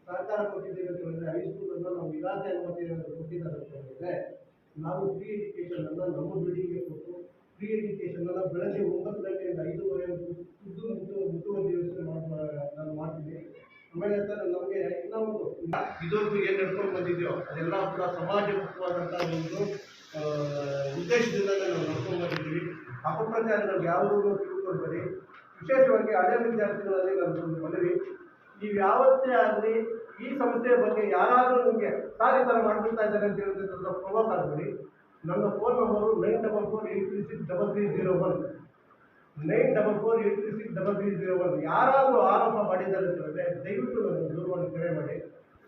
ಸಹಕಾರ ಕೊಟ್ಟಿದ್ದೀವಿ ಅಂತ ಹೇಳಿದ್ರೆ ಹೈಸ್ಕೂಲನ್ನು ನಾವು ಇಲಾಖೆ ಅನುಮತಿ ಕೊಟ್ಟಿದ್ದಾರೆ ಅಂತ ಹೇಳಿದ್ರೆ, ನಾವು ಫ್ರೀ ಎಜುಕೇಷನ್ ಅನ್ನ ನಮ್ಮ ಬಿಲ್ಡಿಂಗ್ಗೆ ಕೊಟ್ಟು ಫ್ರೀ ಎಜುಕೇಷನ್ ಅನ್ನ ಬೆಳಗ್ಗೆ ಒಂಬತ್ತು ಗಂಟೆಯಿಂದ ಐದೂವರೆ ಮುಟ್ಟುವ ಮುಟ್ಟುವ ಮುಟ್ಟುವ ಮಾಡ್ತೀನಿ ಆಮೇಲೆ ನಮಗೆ ಇನ್ನೂ ಒಂದು ಇದುವರೆಗೂ ಏನು ನಡ್ಕೊಂಡು ಬಂದಿದೆಯೋ, ಅದೆಲ್ಲ ಕೂಡ ಸಮಾಜಮುಖವಾದಂಥ ಒಂದು ಉದ್ದೇಶದಿಂದ ನಾವು ನಡ್ಕೊಂಡು ಬಂದಿದ್ದೀವಿ. ಅಪಪ್ರಚಾರಗಳು ಯಾವುದೂ ತಿಳ್ಕೊಳ್ಬೇಡಿ. ವಿಶೇಷವಾಗಿ ಹಳೆ ವಿದ್ಯಾರ್ಥಿಗಳಲ್ಲಿ ನನ್ನದೊಂದು ಮನವಿ, ನೀವು ಯಾವತ್ತೇ ಆಗಲಿ ಈ ಸಂಸ್ಥೆಯ ಬಗ್ಗೆ ಯಾರಾದರೂ ನಿಮಗೆ ಸಾರಿ ಥರ ಮಾಡ್ಕೊಳ್ತಾ ಇದ್ದಾರೆ ಅಂತ ಹೇಳಿದ್ರೆ ಪ್ರೊವೋಕ್ ಆಗಬೇಡಿ. ನನ್ನ phone number nine double four eight three six double three zero one nine double four eight three six double three zero one ಯಾರಾದರೂ ಆರೋಪ ಮಾಡಿದ್ದಾರೆ ಅಂತ ಹೇಳಿದ್ರೆ ದಯವಿಟ್ಟು ನನಗೆ ದೂರವಾಣಿ ಕರೆ ಮಾಡಿ.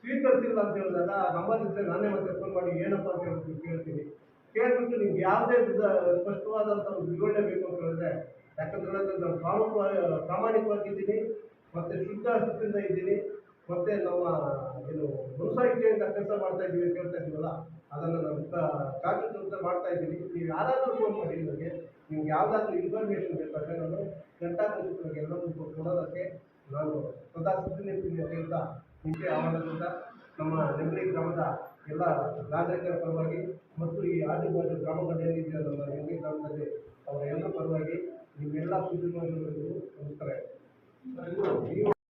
ಸ್ವೀಕರಿಸಿಲ್ಲ ಅಂತ ಹೇಳಿದಾಗ ಆ ನಂಬರ್ ಇದ್ದರೆ ನಾನೇ ಮತ್ತೆ ಫೋನ್ ಮಾಡಿ, ಏನಪ್ಪ ಅಂತ ಹೇಳ್ತೀನಿ ಕೇಳ್ತೀನಿ. ಕೇಳ್ಬಿಟ್ಟು ನಿಮ್ಗೆ ಯಾವುದೇ ವಿಧ ಸ್ಪಷ್ಟವಾದಂಥ ಒಂದು ವಿವರಣೆ ಬೇಕು ಅಂತ ಹೇಳಿದ್ರೆ ಯಾಕಂತ ಹೇಳಿದ್ರೆ ನಾನು ಪ್ರಾಮುಖ ಪ್ರಾಮಾಣಿಕವಾಗಿದ್ದೀನಿ, ಮತ್ತು ಶುದ್ಧ ಇದ್ದೀನಿ. ಮತ್ತು ನಮ್ಮ ಏನು ಅಂತ ಕೆಲಸ ಮಾಡ್ತಾ ಇದ್ದೀವಿ ಅಂತ ಹೇಳ್ತಾ ಇದ್ದೀವಲ್ಲ, ಅದನ್ನು ನಾನು ಅಂತ ಮಾಡ್ತಾ ಇದ್ದೀವಿ ನೀವು ಯಾರಾದರೂ ಫೋನ್ ಮಾಡಿ ನನಗೆ, ನಿಮ್ಗೆ ಯಾವುದಾದ್ರೂ ಇನ್ಫಾರ್ಮೇಷನ್ ಬೇಕಾದ್ರೆ ನಾನು ಗಂಟಾಪುಸ್ತಕಗಳಿಗೆ ಎಲ್ಲದಕ್ಕೂ ಕೊಡೋದಕ್ಕೆ ನಾನು ಸದಾ ಸಿದ್ಧನಿರ್ತೀನಿ ಅಂತ ಹೇಳ್ತಾ ನಿಮಗೆ ಆಹ್ವಾನದಿಂದ ನಮ್ಮ ನೆಮ್ಮದಿ ಗ್ರಾಮದ ಎಲ್ಲ ನಾಗರಿಕರ ಪರವಾಗಿ ಮತ್ತು ಈ ಆಜುಬಾಜು ಗ್ರಾಮಗಳಲ್ಲಿ ನಮ್ಮ ಎಲ್ಲಿ ಗ್ರಾಮದಲ್ಲಿ ಅವರ ಎಲ್ಲ ಪರವಾಗಿ ನಿಮ್ಮೆಲ್ಲ ಕುಟುಂಬಗಳಿಗೂ ನಮಸ್ಕಾರ